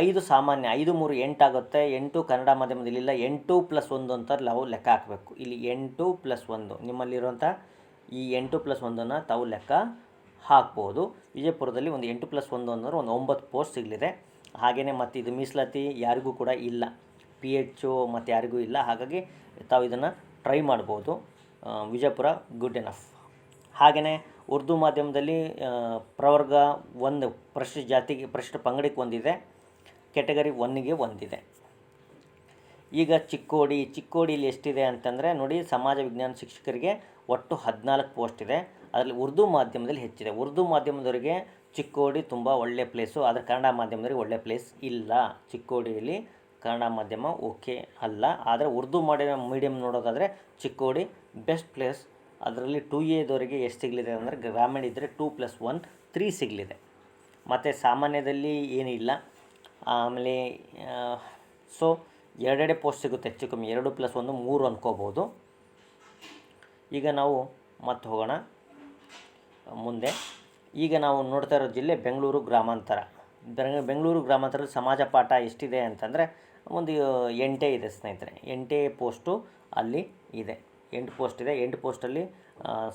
ಐದು ಸಾಮಾನ್ಯ, ಐದು ಮೂರು ಎಂಟಾಗುತ್ತೆ ಎಂಟು ಕನ್ನಡ ಮಾಧ್ಯಮದಲ್ಲಿ ಇಲ್ಲ ಎಂಟು ಪ್ಲಸ್ ಒಂದು ಅಂತ ನಾವು ಲೆಕ್ಕ ಹಾಕಬೇಕು. ಇಲ್ಲಿ ಎಂಟು ಪ್ಲಸ್ ಒಂದು, ನಿಮ್ಮಲ್ಲಿರುವಂಥ ಈ ಎಂಟು ಪ್ಲಸ್ ಒಂದನ್ನು ತಾವು ಲೆಕ್ಕ ಹಾಕ್ಬೋದು. ವಿಜಯಪುರದಲ್ಲಿ ಒಂದು ಎಂಟು ಪ್ಲಸ್ ಒಂದು ಅಂದರೆ ಒಂದು ಒಂಬತ್ತು ಪೋಸ್ಟ್ ಸಿಗಲಿದೆ. ಹಾಗೆಯೇ ಮತ್ತು ಇದು ಮೀಸಲಾತಿ ಯಾರಿಗೂ ಕೂಡ ಇಲ್ಲ. ಪಿ ಎಚ್ಚು ಮತ್ತು ಯಾರಿಗೂ ಇಲ್ಲ. ಹಾಗಾಗಿ ತಾವು ಇದನ್ನು ಟ್ರೈ ಮಾಡ್ಬೋದು. Vijayapura, good enough. ಹಾಗೆಯೇ ಉರ್ದು ಮಾಧ್ಯಮದಲ್ಲಿ ಪ್ರವರ್ಗ ಒಂದು ಪ್ರಶ್ನೆ ಜಾತಿಗೆ ಪ್ರಶ್ನೆ ಪಂಗಡಕ್ಕೆ ಒಂದಿದೆ. ಕೆಟಗರಿ ಒನ್ಗೆ ಒಂದಿದೆ. ಈಗ ಚಿಕ್ಕೋಡಿ, ಚಿಕ್ಕೋಡಿಲಿ ಎಷ್ಟಿದೆ ಅಂತಂದರೆ ನೋಡಿ ಸಮಾಜ ವಿಜ್ಞಾನ ಶಿಕ್ಷಕರಿಗೆ ಒಟ್ಟು ಹದಿನಾಲ್ಕು ಪೋಸ್ಟ್ ಇದೆ. ಅದರಲ್ಲಿ ಉರ್ದು ಮಾಧ್ಯಮದಲ್ಲಿ ಹೆಚ್ಚಿದೆ. ಉರ್ದು ಮಾಧ್ಯಮದವರಿಗೆ ಚಿಕ್ಕೋಡಿ ತುಂಬ ಒಳ್ಳೆಯ ಪ್ಲೇಸು ಆದರೆ ಕನ್ನಡ ಮಾಧ್ಯಮದವರಿಗೆ ಒಳ್ಳೆಯ ಪ್ಲೇಸ್ ಇಲ್ಲ. ಚಿಕ್ಕೋಡಿಯಲ್ಲಿ ಕನ್ನಡ ಮಾಧ್ಯಮ ಓಕೆ ಅಲ್ಲ. ಆದರೆ ಉರ್ದು ಮಾಧ್ಯಮ ಮೀಡಿಯಮ್ ನೋಡೋದಾದರೆ ಚಿಕ್ಕೋಡಿ ಬೆಸ್ಟ್ ಪ್ಲೇಸ್ ಅದರಲ್ಲಿ ಟು ಎದವರೆಗೆ ಎಷ್ಟು ಸಿಗಲಿದೆ ಅಂದರೆ ಗ್ರಾಮೀಣ ಇದ್ದರೆ ಟೂ ಪ್ಲಸ್ ಒನ್ ತ್ರೀ ಸಿಗಲಿದೆ. ಮತ್ತು ಸಾಮಾನ್ಯದಲ್ಲಿ ಏನಿಲ್ಲ. ಆಮೇಲೆ ಸೊ ಎರಡೆರಡೆ ಪೋಸ್ಟ್ ಸಿಗುತ್ತೆ ಹೆಚ್ಚು ಕಮ್ಮಿ, ಎರಡು ಪ್ಲಸ್ ಒಂದು ಮೂರು ಅಂದ್ಕೋಬೋದು ಈಗ ನಾವು ಮತ್ತೆ ಹೋಗೋಣ, ಮುಂದೆ. ಈಗ ನಾವು ನೋಡ್ತಾ ಇರೋ ಜಿಲ್ಲೆ ಬೆಂಗಳೂರು ಗ್ರಾಮಾಂತರ. ಬೆಂಗ- ಬೆಂಗಳೂರು ಗ್ರಾಮಾಂತರದಲ್ಲಿ ಸಮಾಜ ಪಾಠ ಎಷ್ಟಿದೆ ಅಂತಂದರೆ, ಒಂದು ಎಂಟೇ ಇದೆ ಸ್ನೇಹಿತರೆ. ಎಂಟೇ ಪೋಸ್ಟು ಅಲ್ಲಿ ಇದೆ. ಎಂಟು ಪೋಸ್ಟ್ ಇದೆ. ಎಂಟು ಪೋಸ್ಟಲ್ಲಿ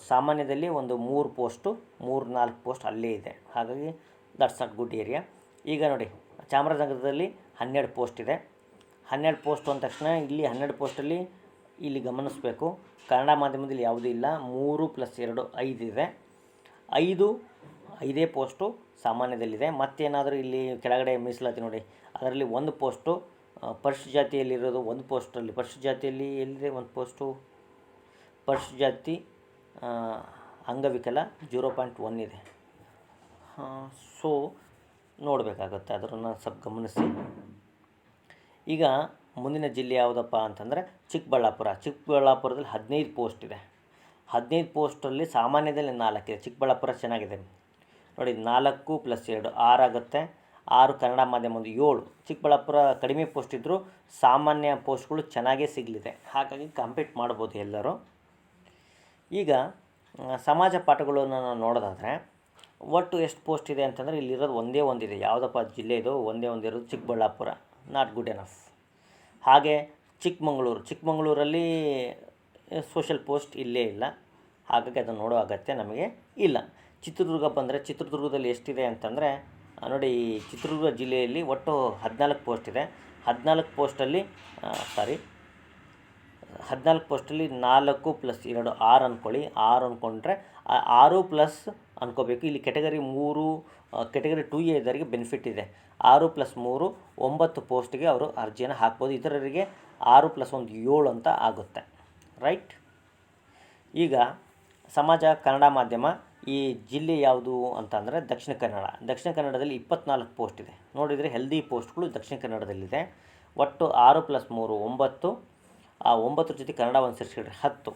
ಸಾಮಾನ್ಯದಲ್ಲಿ ಒಂದು ಮೂರು ಪೋಸ್ಟು ಮೂರು ನಾಲ್ಕು ಪೋಸ್ಟ್ ಅಲ್ಲೇ ಇದೆ. ಹಾಗಾಗಿ ದಟ್ಸ್ ನಾಟ್ ಗುಡ್ ಏರಿಯಾ ಈಗ ನೋಡಿ. ಚಾಮರಾಜನಗರದಲ್ಲಿ ಹನ್ನೆರಡು ಪೋಸ್ಟ್ ಇದೆ. ಹನ್ನೆರಡು ಪೋಸ್ಟ್ ಅಂದ ತಕ್ಷಣ ಇಲ್ಲಿ ಹನ್ನೆರಡು ಪೋಸ್ಟಲ್ಲಿ ಇಲ್ಲಿ ಗಮನಿಸಬೇಕು. ಕನ್ನಡ ಮಾಧ್ಯಮದಲ್ಲಿ ಯಾವುದೂ ಇಲ್ಲ. ಮೂರು ಪ್ಲಸ್ ಎರಡು ಐದು ಇದೆ. ಐದು, ಐದೇ ಪೋಸ್ಟು ಸಾಮಾನ್ಯದಲ್ಲಿದೆ. ಮತ್ತೇನಾದರೂ ಇಲ್ಲಿ ಕೆಳಗಡೆ ಮೀಸಲಾತಿ ನೋಡಿ. ಅದರಲ್ಲಿ ಒಂದು ಪೋಸ್ಟು ಪರಿಶು ಜಾತಿಯಲ್ಲಿರೋದು ಒಂದು ಪೋಸ್ಟಲ್ಲಿ ಪರಿಶು ಜಾತಿಯಲ್ಲಿ ಎಲ್ಲಿದೆ ಒಂದು ಪೋಸ್ಟು ಪರಿಶು ಜಾತಿ ಅಂಗವಿಕಲ ಜೀರೋ ಪಾಯಿಂಟ್ ಒನ್ ಇದೆ. ಸೊ ನೋಡಬೇಕಾಗುತ್ತೆ ಅದನ್ನು ಸ್ವಲ್ಪ ಗಮನಿಸಿ. ಈಗ ಮುಂದಿನ ಜಿಲ್ಲೆ ಯಾವುದಪ್ಪ ಅಂತಂದರೆ ಚಿಕ್ಕಬಳ್ಳಾಪುರ. ಚಿಕ್ಕಬಳ್ಳಾಪುರದಲ್ಲಿ ಹದಿನೈದು ಪೋಸ್ಟ್ ಇದೆ. ಹದಿನೈದು ಪೋಸ್ಟಲ್ಲಿ ಸಾಮಾನ್ಯದಲ್ಲಿ ನಾಲ್ಕಿದೆ ಚಿಕ್ಕಬಳ್ಳಾಪುರ ಚೆನ್ನಾಗಿದೆ. ನೋಡಿ, ನಾಲ್ಕು ಪ್ಲಸ್ ಎರಡು, ಆರು ಆಗುತ್ತೆ. ಆರು ಕನ್ನಡ ಮಾಧ್ಯಮ ಒಂದು, ಏಳು. ಚಿಕ್ಕಬಳ್ಳಾಪುರ ಕಡಿಮೆ ಪೋಸ್ಟ್ ಇದ್ದರೂ ಸಾಮಾನ್ಯ ಪೋಸ್ಟ್ಗಳು ಚೆನ್ನಾಗೇ ಸಿಗಲಿದೆ. ಹಾಗಾಗಿ ಕಂಪೀಟ್ ಮಾಡ್ಬೋದು ಎಲ್ಲರೂ. ಈಗ ಸಮಾಜ ಪಾಠಗಳನ್ನು ನಾವು ನೋಡೋದಾದರೆ ಒಟ್ಟು ಎಷ್ಟು ಪೋಸ್ಟ್ ಇದೆ ಅಂತಂದರೆ ಇಲ್ಲಿರೋದು ಒಂದೇ ಒಂದಿದೆ. ಯಾವುದಪ್ಪ ಜಿಲ್ಲೆ ಇದು ಒಂದೇ ಒಂದಿರೋದು ಚಿಕ್ಕಬಳ್ಳಾಪುರ, ನಾಟ್ ಗುಡ್ ಎನಫ್. ಹಾಗೆ ಚಿಕ್ಕಮಗಳೂರು. ಚಿಕ್ಕಮಗಳೂರಲ್ಲಿ ಸೋಷಲ್ ಪೋಸ್ಟ್ ಇಲ್ಲೇ ಇಲ್ಲ. ಹಾಗಾಗಿ ಅದನ್ನು ನೋಡೋ ಅಗತ್ಯ ನಮಗೆ ಇಲ್ಲ. ಚಿತ್ರದುರ್ಗ ಬಂದರೆ ಚಿತ್ರದುರ್ಗದಲ್ಲಿ ಎಷ್ಟಿದೆ ಅಂತಂದರೆ ನೋಡಿ ಈ ಚಿತ್ರದುರ್ಗ ಜಿಲ್ಲೆಯಲ್ಲಿ ಒಟ್ಟು ಹದಿನಾಲ್ಕು ಪೋಸ್ಟ್ ಇದೆ. ಹದಿನಾಲ್ಕು ಪೋಸ್ಟಲ್ಲಿ ಸಾರಿ ಹದಿನಾಲ್ಕು ಪೋಸ್ಟಲ್ಲಿ ನಾಲ್ಕು ಪ್ಲಸ್ ಎರಡು ಆರು ಅಂದ್ಕೊಳ್ಳಿ ಆರು ಅಂದ್ಕೊಂಡ್ರೆ ಆರು ಪ್ಲಸ್ ಅನ್ಕೋಬೇಕು. ಇಲ್ಲಿ ಕೆಟಗರಿ ಮೂರು ಕೆಟಗರಿ ಟು ಎ ಇದ್ದವರಿಗೆ ಬೆನಿಫಿಟ್ ಇದೆ. ಆರು ಪ್ಲಸ್ ಮೂರು, ಒಂಬತ್ತು ಪೋಸ್ಟ್ಗೆ ಅವರು ಅರ್ಜಿಯನ್ನು ಹಾಕ್ಬೋದು. ಇತರರಿಗೆ ಆರು ಪ್ಲಸ್ ಒಂದು ಏಳು ಅಂತ ಆಗುತ್ತೆ. ರೈಟ್ ಈಗ ಸಮಾಜ, ಕನ್ನಡ ಮಾಧ್ಯಮ, ಈ ಜಿಲ್ಲೆ ಯಾವುದು ಅಂತಂದರೆ ದಕ್ಷಿಣ ಕನ್ನಡ. ದಕ್ಷಿಣ ಕನ್ನಡದಲ್ಲಿ ಇಪ್ಪತ್ನಾಲ್ಕು ಪೋಸ್ಟ್ ಇದೆ. ನೋಡಿದರೆ ಹೆಲ್ದಿ ಪೋಸ್ಟ್ಗಳು ದಕ್ಷಿಣ ಕನ್ನಡದಲ್ಲಿದೆ. ಒಟ್ಟು ಆರು ಪ್ಲಸ್ ಮೂರು, ಒಂಬತ್ತು. ಆ, ಒಂಬತ್ತರ ಜೊತೆ ಕನ್ನಡ ಒಂದು ಹತ್ತು.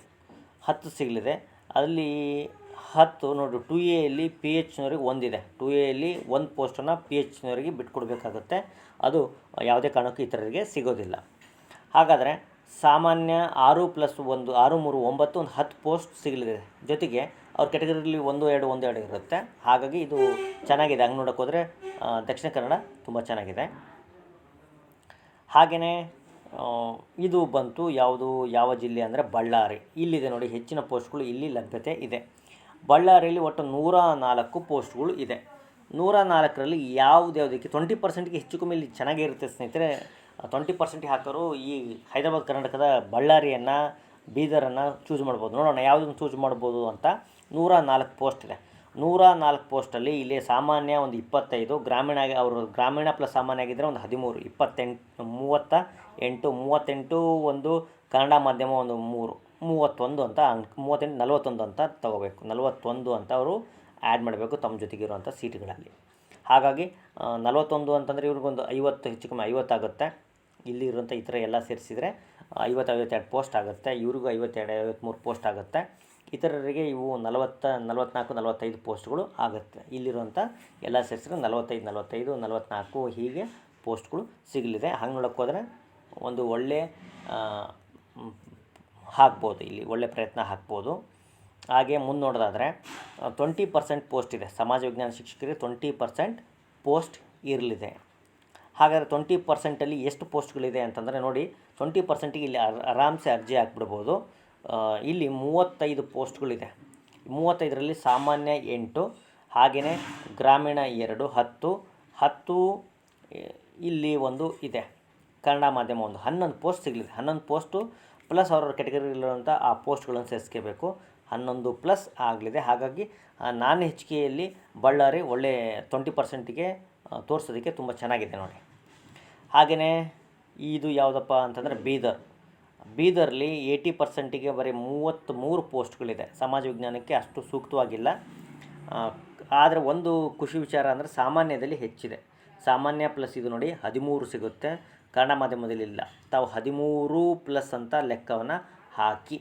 ಹತ್ತು ಸಿಗಲಿದೆ. ಅಲ್ಲಿ ಹತ್ತು ನೋಡಿ ಟು ಎಯಲ್ಲಿ ಪಿ ಎಚ್ನವ್ರಿಗೆ ಒಂದಿದೆ. ಟು ಎಯಲ್ಲಿ ಒಂದು ಪೋಸ್ಟನ್ನು ಪಿ ಎಚ್ನವರಿಗೆ ಬಿಟ್ಕೊಡ್ಬೇಕಾಗುತ್ತೆ. ಅದು ಯಾವುದೇ ಕಾರಣಕ್ಕೂ ಇತರರಿಗೆ ಸಿಗೋದಿಲ್ಲ. ಹಾಗಾದರೆ ಸಾಮಾನ್ಯ ಆರು ಪ್ಲಸ್ ಒಂದು, ಆರು ಮೂರು ಒಂಬತ್ತು ಒಂದು ಹತ್ತು ಪೋಸ್ಟ್ ಸಿಗಲಿದೆ. ಜೊತೆಗೆ ಅವ್ರ ಕೆಟಗರಿಲಿ ಒಂದು, ಎರಡು ಒಂದು, ಎರಡು ಇರುತ್ತೆ. ಹಾಗಾಗಿ ಇದು ಚೆನ್ನಾಗಿದೆ. ಹಂಗೆ ನೋಡೋಕೆ ಹೋದರೆ ದಕ್ಷಿಣ ಕನ್ನಡ ತುಂಬ ಚೆನ್ನಾಗಿದೆ. ಹಾಗೆಯೇ ಇದು ಬಂತು ಯಾವುದು, ಯಾವ ಜಿಲ್ಲೆ ಅಂದರೆ ಬಳ್ಳಾರಿ. ಇಲ್ಲಿದೆ ನೋಡಿ, ಹೆಚ್ಚಿನ ಪೋಸ್ಟ್ಗಳು ಇಲ್ಲಿ ಲಭ್ಯತೆ ಇದೆ. ಬಳ್ಳಾರಿಯಲ್ಲಿ ಒಟ್ಟು ನೂರ ನಾಲ್ಕು ಪೋಸ್ಟ್ಗಳು ಇದೆ. ನೂರ ನಾಲ್ಕರಲ್ಲಿ ಯಾವುದ್ಯಾವುದಕ್ಕೆ ಟ್ವೆಂಟಿ ಪರ್ಸೆಂಟ್ಗೆ ಹೆಚ್ಚು ಕಮ್ಮಿ ಇಲ್ಲಿ ಚೆನ್ನಾಗಿರುತ್ತೆ ಸ್ನೇಹಿತರೆ. ಟ್ವೆಂಟಿ ಪರ್ಸೆಂಟ್ಗೆ ಹಾಕೋರು ಈ ಹೈದರಾಬಾದ್ ಕರ್ನಾಟಕದ ಬಳ್ಳಾರಿಯನ್ನು, ಬೀದರನ್ನು ಚೂಸ್ ಮಾಡ್ಬೋದು. ನೋಡೋಣ ಯಾವುದನ್ನು ಚೂಸ್ ಮಾಡ್ಬೋದು ಅಂತ ನೂರ ನಾಲ್ಕು ಪೋಸ್ಟ್ ಇದೆ. ನೂರ ನಾಲ್ಕು ಪೋಸ್ಟಲ್ಲಿ ಇಲ್ಲಿ ಸಾಮಾನ್ಯ ಒಂದು ಇಪ್ಪತ್ತೈದು, ಗ್ರಾಮೀಣ ಆಗಿ ಅವರು ಗ್ರಾಮೀಣ ಪ್ಲಸ್ ಸಾಮಾನ್ಯ ಆಗಿದ್ದರೆ ಒಂದು ಹದಿಮೂರು, ಇಪ್ಪತ್ತೆಂಟು, ಮೂವತ್ತ ಎಂಟು, ಮೂವತ್ತೆಂಟು ಒಂದು ಕನ್ನಡ ಮಾಧ್ಯಮ ಒಂದು ಮೂರು. ಮೂವತ್ತೊಂದು ಅಂತ ಅನ್ಕ್ ಮೂವತ್ತೆಂಟು ನಲವತ್ತೊಂದು ಅಂತ ತಗೋಬೇಕು. ನಲವತ್ತೊಂದು ಅಂತ ಅವರು ಆ್ಯಡ್ ಮಾಡಬೇಕು ತಮ್ಮ ಜೊತೆಗಿರುವಂಥ ಸೀಟ್ಗಳಲ್ಲಿ. ಹಾಗಾಗಿ ನಲವತ್ತೊಂದು ಅಂತಂದರೆ ಇವ್ರಿಗೊಂದು ಐವತ್ತು, ಹೆಚ್ಚು ಕಮ್ಮಿ ಐವತ್ತಾಗುತ್ತೆ ಇಲ್ಲಿ ಇರುವಂಥ ಇತರ ಎಲ್ಲ ಸೇರಿಸಿದರೆ ಐವತ್ತು ಐವತ್ತೆರಡು ಪೋಸ್ಟ್ ಆಗುತ್ತೆ. ಇವ್ರಿಗೂ ಐವತ್ತೆರಡು, ಐವತ್ತ್ಮೂರು ಪೋಸ್ಟ್ ಆಗುತ್ತೆ. ಇತರರಿಗೆ ಇವು ನಲವತ್ತ, ನಲವತ್ತ್ನಾಲ್ಕು, ನಲವತ್ತೈದು ಪೋಸ್ಟ್ಗಳು ಆಗುತ್ತೆ. ಇಲ್ಲಿರುವಂಥ ಎಲ್ಲ ಸೇರಿಸಿದ್ರೆ ನಲವತ್ತೈದು ನಲವತ್ತೈದು, ನಲವತ್ತ್ನಾಲ್ಕು ಹೀಗೆ ಪೋಸ್ಟ್ಗಳು ಸಿಗಲಿದೆ. ಹಂಗೆ ನೋಡೋಕ್ಕೋದ್ರೆ ಒಂದು ಒಳ್ಳೆಯ ಹಾಕ್ಬೋದು, ಇಲ್ಲಿ ಒಳ್ಳೆ ಪ್ರಯತ್ನ ಹಾಕ್ಬೋದು. ಹಾಗೆ ಮುಂದೆ ನೋಡೋದಾದರೆ ಟ್ವೆಂಟಿ ಪರ್ಸೆಂಟ್ ಪೋಸ್ಟ್ ಇದೆ. ಸಮಾಜ ವಿಜ್ಞಾನ ಶಿಕ್ಷಕರಿಗೆ ಟ್ವೆಂಟಿ ಪರ್ಸೆಂಟ್ ಪೋಸ್ಟ್ ಇರಲಿದೆ. ಹಾಗಾದರೆ ಟ್ವೆಂಟಿ ಪರ್ಸೆಂಟಲ್ಲಿ ಎಷ್ಟು ಪೋಸ್ಟ್ಗಳಿದೆ ಅಂತಂದರೆ ನೋಡಿ ಟ್ವೆಂಟಿ ಪರ್ಸೆಂಟಿಗೆ ಇಲ್ಲಿ ಆರ್- ಆರಾಮ್ಸೆ ಅರ್ಜಿ ಹಾಕ್ಬಿಡ್ಬೋದು. ಇಲ್ಲಿ ಮೂವತ್ತೈದು ಪೋಸ್ಟ್ಗಳಿದೆ ಮೂವತ್ತೈದರಲ್ಲಿ ಸಾಮಾನ್ಯ ಎಂಟು ಹಾಗೆಯೇ ಗ್ರಾಮೀಣ ಎರಡು, ಹತ್ತು ಹತ್ತು ಇಲ್ಲಿ ಒಂದು ಇದೆ. ಕನ್ನಡ ಮಾಧ್ಯಮ ಒಂದು. ಹನ್ನೊಂದು ಪೋಸ್ಟ್ ಸಿಗಲಿದೆ. ಹನ್ನೊಂದು ಪೋಸ್ಟು ಪ್ಲಸ್ ಅವ್ರವ್ರ ಕೆಟಗರಿಲಿರುವಂಥ ಆ ಪೋಸ್ಟ್ಗಳನ್ನು ಸೇರಿಸ್ಕೋಬೇಕು. ಹನ್ನೊಂದು ಪ್ಲಸ್ ಆಗಲಿದೆ. ಹಾಗಾಗಿ ಆ, ಹೆಚ್ ಕೆಯಲ್ಲಿ ಬಳ್ಳಾರಿ ಒಳ್ಳೆ ಟ್ವೆಂಟಿ ಪರ್ಸೆಂಟಿಗೆ ತೋರಿಸೋದಕ್ಕೆ ತುಂಬ ಚೆನ್ನಾಗಿದೆ ನೋಡಿ. ಹಾಗೆಯೇ ಇದು ಯಾವುದಪ್ಪ ಅಂತಂದರೆ ಬೀದರ್. ಬೀದರ್ಲಿ ಏಯ್ಟಿ ಪರ್ಸೆಂಟಿಗೆ ಬರೀ ಮೂವತ್ತ್ಮೂರು ಪೋಸ್ಟ್ಗಳಿದೆ. ಸಮಾಜ ವಿಜ್ಞಾನಕ್ಕೆ ಅಷ್ಟು ಸೂಕ್ತವಾಗಿಲ್ಲ. ಆದರೆ ಒಂದು ಖುಷಿ ವಿಚಾರ ಅಂದರೆ ಸಾಮಾನ್ಯದಲ್ಲಿ ಹೆಚ್ಚಿದೆ. ಸಾಮಾನ್ಯ ಪ್ಲಸ್ ಇದು ನೋಡಿ ಹದಿಮೂರು ಸಿಗುತ್ತೆ. ಕನ್ನಡ ಮಾಧ್ಯಮದಲ್ಲಿ ಇಲ್ಲ. ತಾವು ಹದಿಮೂರು ಪ್ಲಸ್ ಅಂತ ಲೆಕ್ಕವನ್ನು ಹಾಕಿ,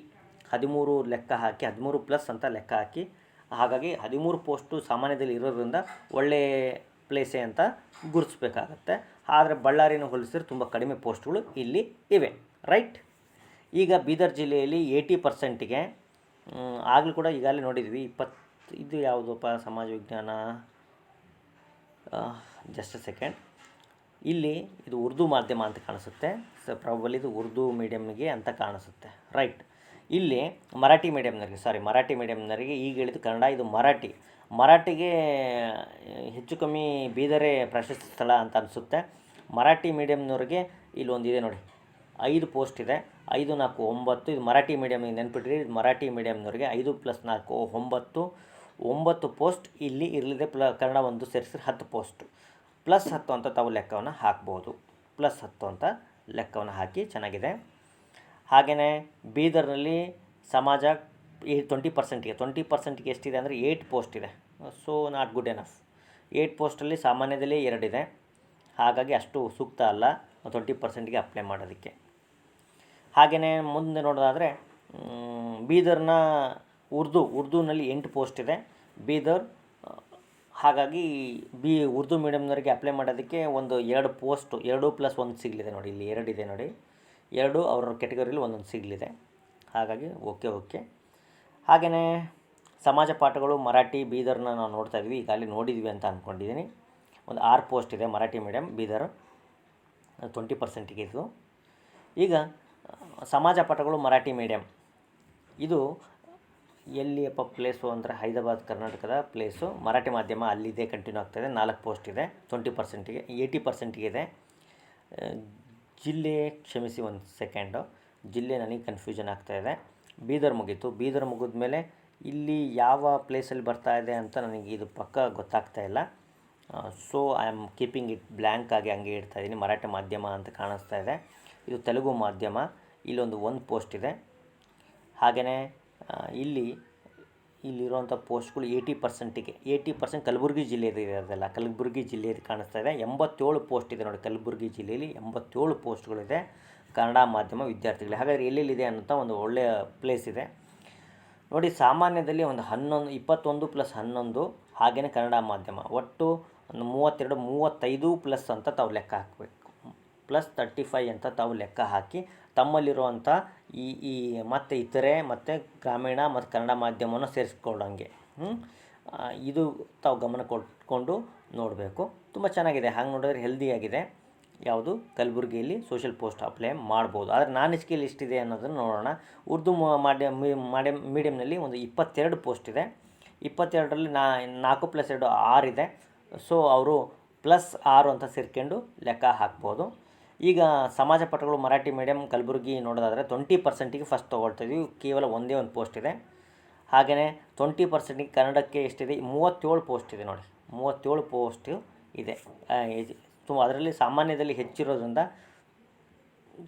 ಹದಿಮೂರು ಲೆಕ್ಕ ಹಾಕಿ, ಹದಿಮೂರು ಪ್ಲಸ್ ಅಂತ ಲೆಕ್ಕ ಹಾಕಿ, ಹಾಗಾಗಿ ಹದಿಮೂರು ಪೋಸ್ಟು ಸಾಮಾನ್ಯದಲ್ಲಿ ಇರೋದ್ರಿಂದ ಒಳ್ಳೆಯ ಪ್ಲೇಸೇ ಅಂತ ಗುರುತಿಸ್ಬೇಕಾಗತ್ತೆ. ಆದರೆ ಬಳ್ಳಾರಿನ ಹೋಲಿಸಿದ್ರೆ ತುಂಬ ಕಡಿಮೆ ಪೋಸ್ಟ್ಗಳು ಇಲ್ಲಿ ಇವೆ. ರೈಟ್ ಈಗ ಬೀದರ್ ಜಿಲ್ಲೆಯಲ್ಲಿ ಏಯ್ಟಿ ಪರ್ಸೆಂಟಿಗೆ ಆಗಲೂ ಕೂಡ ಈಗಾಗಲೇ ನೋಡಿದ್ವಿ, ಇಪ್ಪತ್ತು, ಇದು ಯಾವುದಪ್ಪ ಸಮಾಜ ವಿಜ್ಞಾನ ಜಸ್ಟ್ ಸೆಕೆಂಡ್ ಇಲ್ಲಿ ಇದು ಉರ್ದು ಮಾಧ್ಯಮ ಅಂತ ಕಾಣಿಸುತ್ತೆ. ಸೊ ಪ್ರಾಬಲಿ ಇದು ಉರ್ದು ಮೀಡಿಯಮ್ಗೆ ಅಂತ ಕಾಣಿಸುತ್ತೆ. ರೈಟ್ ಇಲ್ಲಿ ಮರಾಠಿ ಮೀಡಿಯಮ್ನವರಿಗೆ ಸಾರಿ ಮರಾಠಿ ಮೀಡಿಯಮ್ನವರಿಗೆ ಈಗ ಹೇಳಿದ್ದು ಕನ್ನಡ, ಇದು ಮರಾಠಿ. ಮರಾಠಿಗೆ ಹೆಚ್ಚು ಕಮ್ಮಿ ಬೀದರೆ ಪ್ರಶಸ್ತಿ ಸ್ಥಳ ಅಂತ ಅನಿಸುತ್ತೆ. ಮರಾಠಿ ಮೀಡಿಯಮ್ನವ್ರಿಗೆ ಇಲ್ಲಿ ಒಂದಿದೆ ನೋಡಿ. ಐದು ಪೋಸ್ಟ್ ಇದೆ. ಐದು, ನಾಲ್ಕು, ಒಂಬತ್ತು. ಇದು ಮರಾಠಿ ಮೀಡಿಯಮ್ ನೆನ್ಪಿಟ್ರಿ. ಇದು ಮರಾಠಿ ಮೀಡಿಯಮ್ನವ್ರಿಗೆ ಐದು ಪ್ಲಸ್ ನಾಲ್ಕು, ಒಂಬತ್ತು. ಒಂಬತ್ತು ಪೋಸ್ಟ್ ಇಲ್ಲಿ ಇರಲಿದೆ. ಪ್ಲ, ಕನ್ನಡ ಒಂದು ಸೇರಿಸಿದ್ರೆ ಹತ್ತು ಪೋಸ್ಟು ಪ್ಲಸ್ ಹತ್ತು ಅಂತ ತಾವು ಲೆಕ್ಕವನ್ನು ಹಾಕ್ಬೋದು. ಪ್ಲಸ್ ಹತ್ತು ಅಂತ ಲೆಕ್ಕವನ್ನು ಹಾಕಿ ಚೆನ್ನಾಗಿದೆ. ಹಾಗೆಯೇ ಬೀದರ್ನಲ್ಲಿ ಸಮಾಜ ಈ ಟ್ವೆಂಟಿ ಪರ್ಸೆಂಟಿಗೆ ಟ್ವೆಂಟಿ ಪರ್ಸೆಂಟಿಗೆ ಎಷ್ಟಿದೆ ಅಂದರೆ ಏಯ್ಟ್ ಪೋಸ್ಟ್ ಇದೆ. So not good enough eight ಪೋಸ್ಟಲ್ಲಿ ಸಾಮಾನ್ಯದಲ್ಲಿ ಎರಡಿದೆ ಹಾಗಾಗಿ ಅಷ್ಟು ಸೂಕ್ತ ಅಲ್ಲ ಟ್ವೆಂಟಿ ಪರ್ಸೆಂಟಿಗೆ ಅಪ್ಲೈ ಮಾಡೋದಕ್ಕೆ. ಹಾಗೆಯೇ ಮುಂದೆ ನೋಡೋದಾದರೆ ಬೀದರ್ನ ಉರ್ದು, ಉರ್ದುನಲ್ಲಿ ಎಂಟು ಪೋಸ್ಟ್ ಇದೆ. ಬೀದರ್ ಹಾಗಾಗಿ ಬಿ ಉರ್ದು ಮೀಡಿಯಮ್ನವರಿಗೆ ಅಪ್ಲೈ ಮಾಡೋದಕ್ಕೆ ಒಂದು ಎರಡು ಪೋಸ್ಟು ಎರಡು ಪ್ಲಸ್ ಒಂದು ಸಿಗಲಿದೆ ನೋಡಿ, ಇಲ್ಲಿ ಎರಡಿದೆ ನೋಡಿ. ಎರಡು ಅವ್ರ ಕೆಟಗರಿಲಿ ಒಂದೊಂದು ಸಿಗಲಿದೆ. ಹಾಗಾಗಿ ಓಕೆ ಓಕೆ ಹಾಗೆಯೇ ಸಮಾಜ ಪಾಠಗಳು ಮರಾಠಿ, ಬೀದರ್ನ ನಾವು ನೋಡ್ತಾ ಇದ್ವಿ ಅಲ್ಲಿ ನೋಡಿದ್ವಿ ಅಂತ ಅಂದ್ಕೊಂಡಿದ್ದೀನಿ ಒಂದು ಆರು ಪೋಸ್ಟ್ ಇದೆ, ಮರಾಠಿ ಮೀಡಿಯಮ್ ಬೀದರ್. ಟ್ವೆಂಟಿ ಪರ್ಸೆಂಟಿಗೆ ಇದು. ಈಗ, ಸಮಾಜ ಪಾಠಗಳು ಮರಾಠಿ ಮೀಡಿಯಮ್ ಇದು ಎಲ್ಲಿಯಪ್ಪ ಪ್ಲೇಸು ಅಂದರೆ ಹೈದರಾಬಾದ್, ಕರ್ನಾಟಕದ ಪ್ಲೇಸು ಮರಾಠಿ ಮಾಧ್ಯಮ ಅಲ್ಲಿದೆ ಕಂಟಿನ್ಯೂ ಆಗ್ತಾಯಿದೆ ನಾಲ್ಕು ಪೋಸ್ಟ್ ಇದೆ. ಟ್ವೆಂಟಿ ಪರ್ಸೆಂಟಿಗೆ ಏಯ್ಟಿ ಪರ್ಸೆಂಟಿಗೆ ಇದೆ. ಜಿಲ್ಲೆ ಕ್ಷಮಿಸಿ ಒಂದು ಸೆಕೆಂಡು ಜಿಲ್ಲೆ ನನಗೆ ಕನ್ಫ್ಯೂಷನ್ ಆಗ್ತಾಯಿದೆ ಬೀದರ್ ಮುಗೀತು. ಬೀದರ್ ಮುಗಿದ ಮೇಲೆ ಇಲ್ಲಿ ಯಾವ ಪ್ಲೇಸಲ್ಲಿ ಬರ್ತಾ ಇದೆ ಅಂತ ನನಗೆ ಇದು ಪಕ್ಕ ಗೊತ್ತಾಗ್ತಾ ಇಲ್ಲ. So I am keeping it blank ಆಗಿ ಹಂಗೆ ಇಡ್ತಾ ಇದ್ದೀನಿ ಮರಾಠಿ ಮಾಧ್ಯಮ ಅಂತ ಕಾಣಿಸ್ತಾ ಇದೆ. ಇದು ತೆಲುಗು ಮಾಧ್ಯಮ. ಇಲ್ಲೊಂದು ಒಂದು ಪೋಸ್ಟ್ ಇದೆ. ಹಾಗೆಯೇ ಇಲ್ಲಿ, ಇಲ್ಲಿರುವಂಥ ಪೋಸ್ಟ್ಗಳು ಏಯ್ಟಿ ಪರ್ಸೆಂಟಿಗೆ ಏಯ್ಟಿ ಪರ್ಸೆಂಟ್ ಕಲಬುರಗಿ ಜಿಲ್ಲೆದು ಇರೋದಲ್ಲ ಕಲಬುರಗಿ ಜಿಲ್ಲೆದು ಕಾಣಿಸ್ತಾ ಇದೆ. ಎಂಬತ್ತೇಳು ಪೋಸ್ಟ್ ಇದೆ ನೋಡಿ ಕಲಬುರಗಿ ಜಿಲ್ಲೆಯಲ್ಲಿ ಎಂಬತ್ತೇಳು ಪೋಸ್ಟ್ಗಳಿದೆ ಕನ್ನಡ ಮಾಧ್ಯಮ ವಿದ್ಯಾರ್ಥಿಗಳು ಹಾಗಾದರೆ ಎಲ್ಲೆಲ್ಲಿದೆ ಅನ್ನೋಂಥ ಒಂದು ಒಳ್ಳೆಯ ಪ್ಲೇಸ್ ಇದೆ. ನೋಡಿ ಸಾಮಾನ್ಯದಲ್ಲಿ ಒಂದು ಹನ್ನೊಂದು, ಇಪ್ಪತ್ತೊಂದು ಪ್ಲಸ್ ಹನ್ನೊಂದು ಹಾಗೆಯೇ ಕನ್ನಡ ಮಾಧ್ಯಮ. ಒಟ್ಟು ಒಂದು ಮೂವತ್ತೆರಡು, ಮೂವತ್ತೈದು ಪ್ಲಸ್ ಅಂತ ತಾವು ಲೆಕ್ಕ ಹಾಕಬೇಕು. ಪ್ಲಸ್ ತರ್ಟಿ ಫೈ ಅಂತ ತಾವು ಲೆಕ್ಕ ಹಾಕಿ ತಮ್ಮಲ್ಲಿರುವಂಥ ಈ ಈ ಮತ್ತು ಇತರೆ ಮತ್ತು ಗ್ರಾಮೀಣ ಮತ್ತು ಕನ್ನಡ ಮಾಧ್ಯಮವನ್ನು ಸೇರಿಸ್ಕೊಳ್ಳೋಂಗೆ? ಇದು ತಾವು ಗಮನ ಕೊಟ್ಕೊಂಡು ನೋಡಬೇಕು. ತುಂಬ ಚೆನ್ನಾಗಿದೆ. ಹಾಗೆ ನೋಡಿದ್ರೆ ಹೆಲ್ದಿಯಾಗಿದೆ ಯಾವುದು? ಕಲಬುರಗಿಯಲ್ಲಿ ಸೋಷಿಯಲ್ ಪೋಸ್ಟ್ ಅಪ್ಲೈ ಮಾಡ್ಬೋದು. ಆದರೆ ನಾನ್ ಲಿಸ್ಟ್ ಎಷ್ಟಿದೆ ಅನ್ನೋದನ್ನು ನೋಡೋಣ. ಉರ್ದು ಮಾಧ್ಯಮ ಮಾಧ್ಯಮ ಮೀಡಿಯಮ್ನಲ್ಲಿ ಒಂದು ಇಪ್ಪತ್ತೆರಡು ಪೋಸ್ಟ್ ಇದೆ. ಇಪ್ಪತ್ತೆರಡರಲ್ಲಿ ನಾ, ನಾಲ್ಕು ಪ್ಲಸ್ ಎರಡು ಆರಿದೆ ಸೊ ಅವರು ಪ್ಲಸ್ ಆರು ಅಂತ ಸೇರ್ಕೊಂಡು ಲೆಕ್ಕ ಹಾಕ್ಬೋದು. ಈಗ ಸಮಾಜ ಪಟಗಳು ಮರಾಠಿ ಮೀಡಿಯಮ್ ಕಲಬುರಗಿ ನೋಡೋದಾದರೆ ಟ್ವೆಂಟಿ ಪರ್ಸೆಂಟಿಗೆ ಫಸ್ಟ್ ತೊಗೊಳ್ತಾ ಇದ್ವಿ. ಕೇವಲ ಒಂದೇ ಒಂದು ಪೋಸ್ಟ್ ಇದೆ. ಹಾಗೆಯೇ ಟ್ವೆಂಟಿ ಪರ್ಸೆಂಟಿಗೆ ಕನ್ನಡಕ್ಕೆ ಎಷ್ಟಿದೆ? ಮೂವತ್ತೇಳು ಪೋಸ್ಟ್ ಇದೆ ನೋಡಿ. ಮೂವತ್ತೇಳು ಪೋಸ್ಟ್ ಇದೆ. ತುಂಬ ಅದರಲ್ಲಿ ಸಾಮಾನ್ಯದಲ್ಲಿ ಹೆಚ್ಚಿರೋದ್ರಿಂದ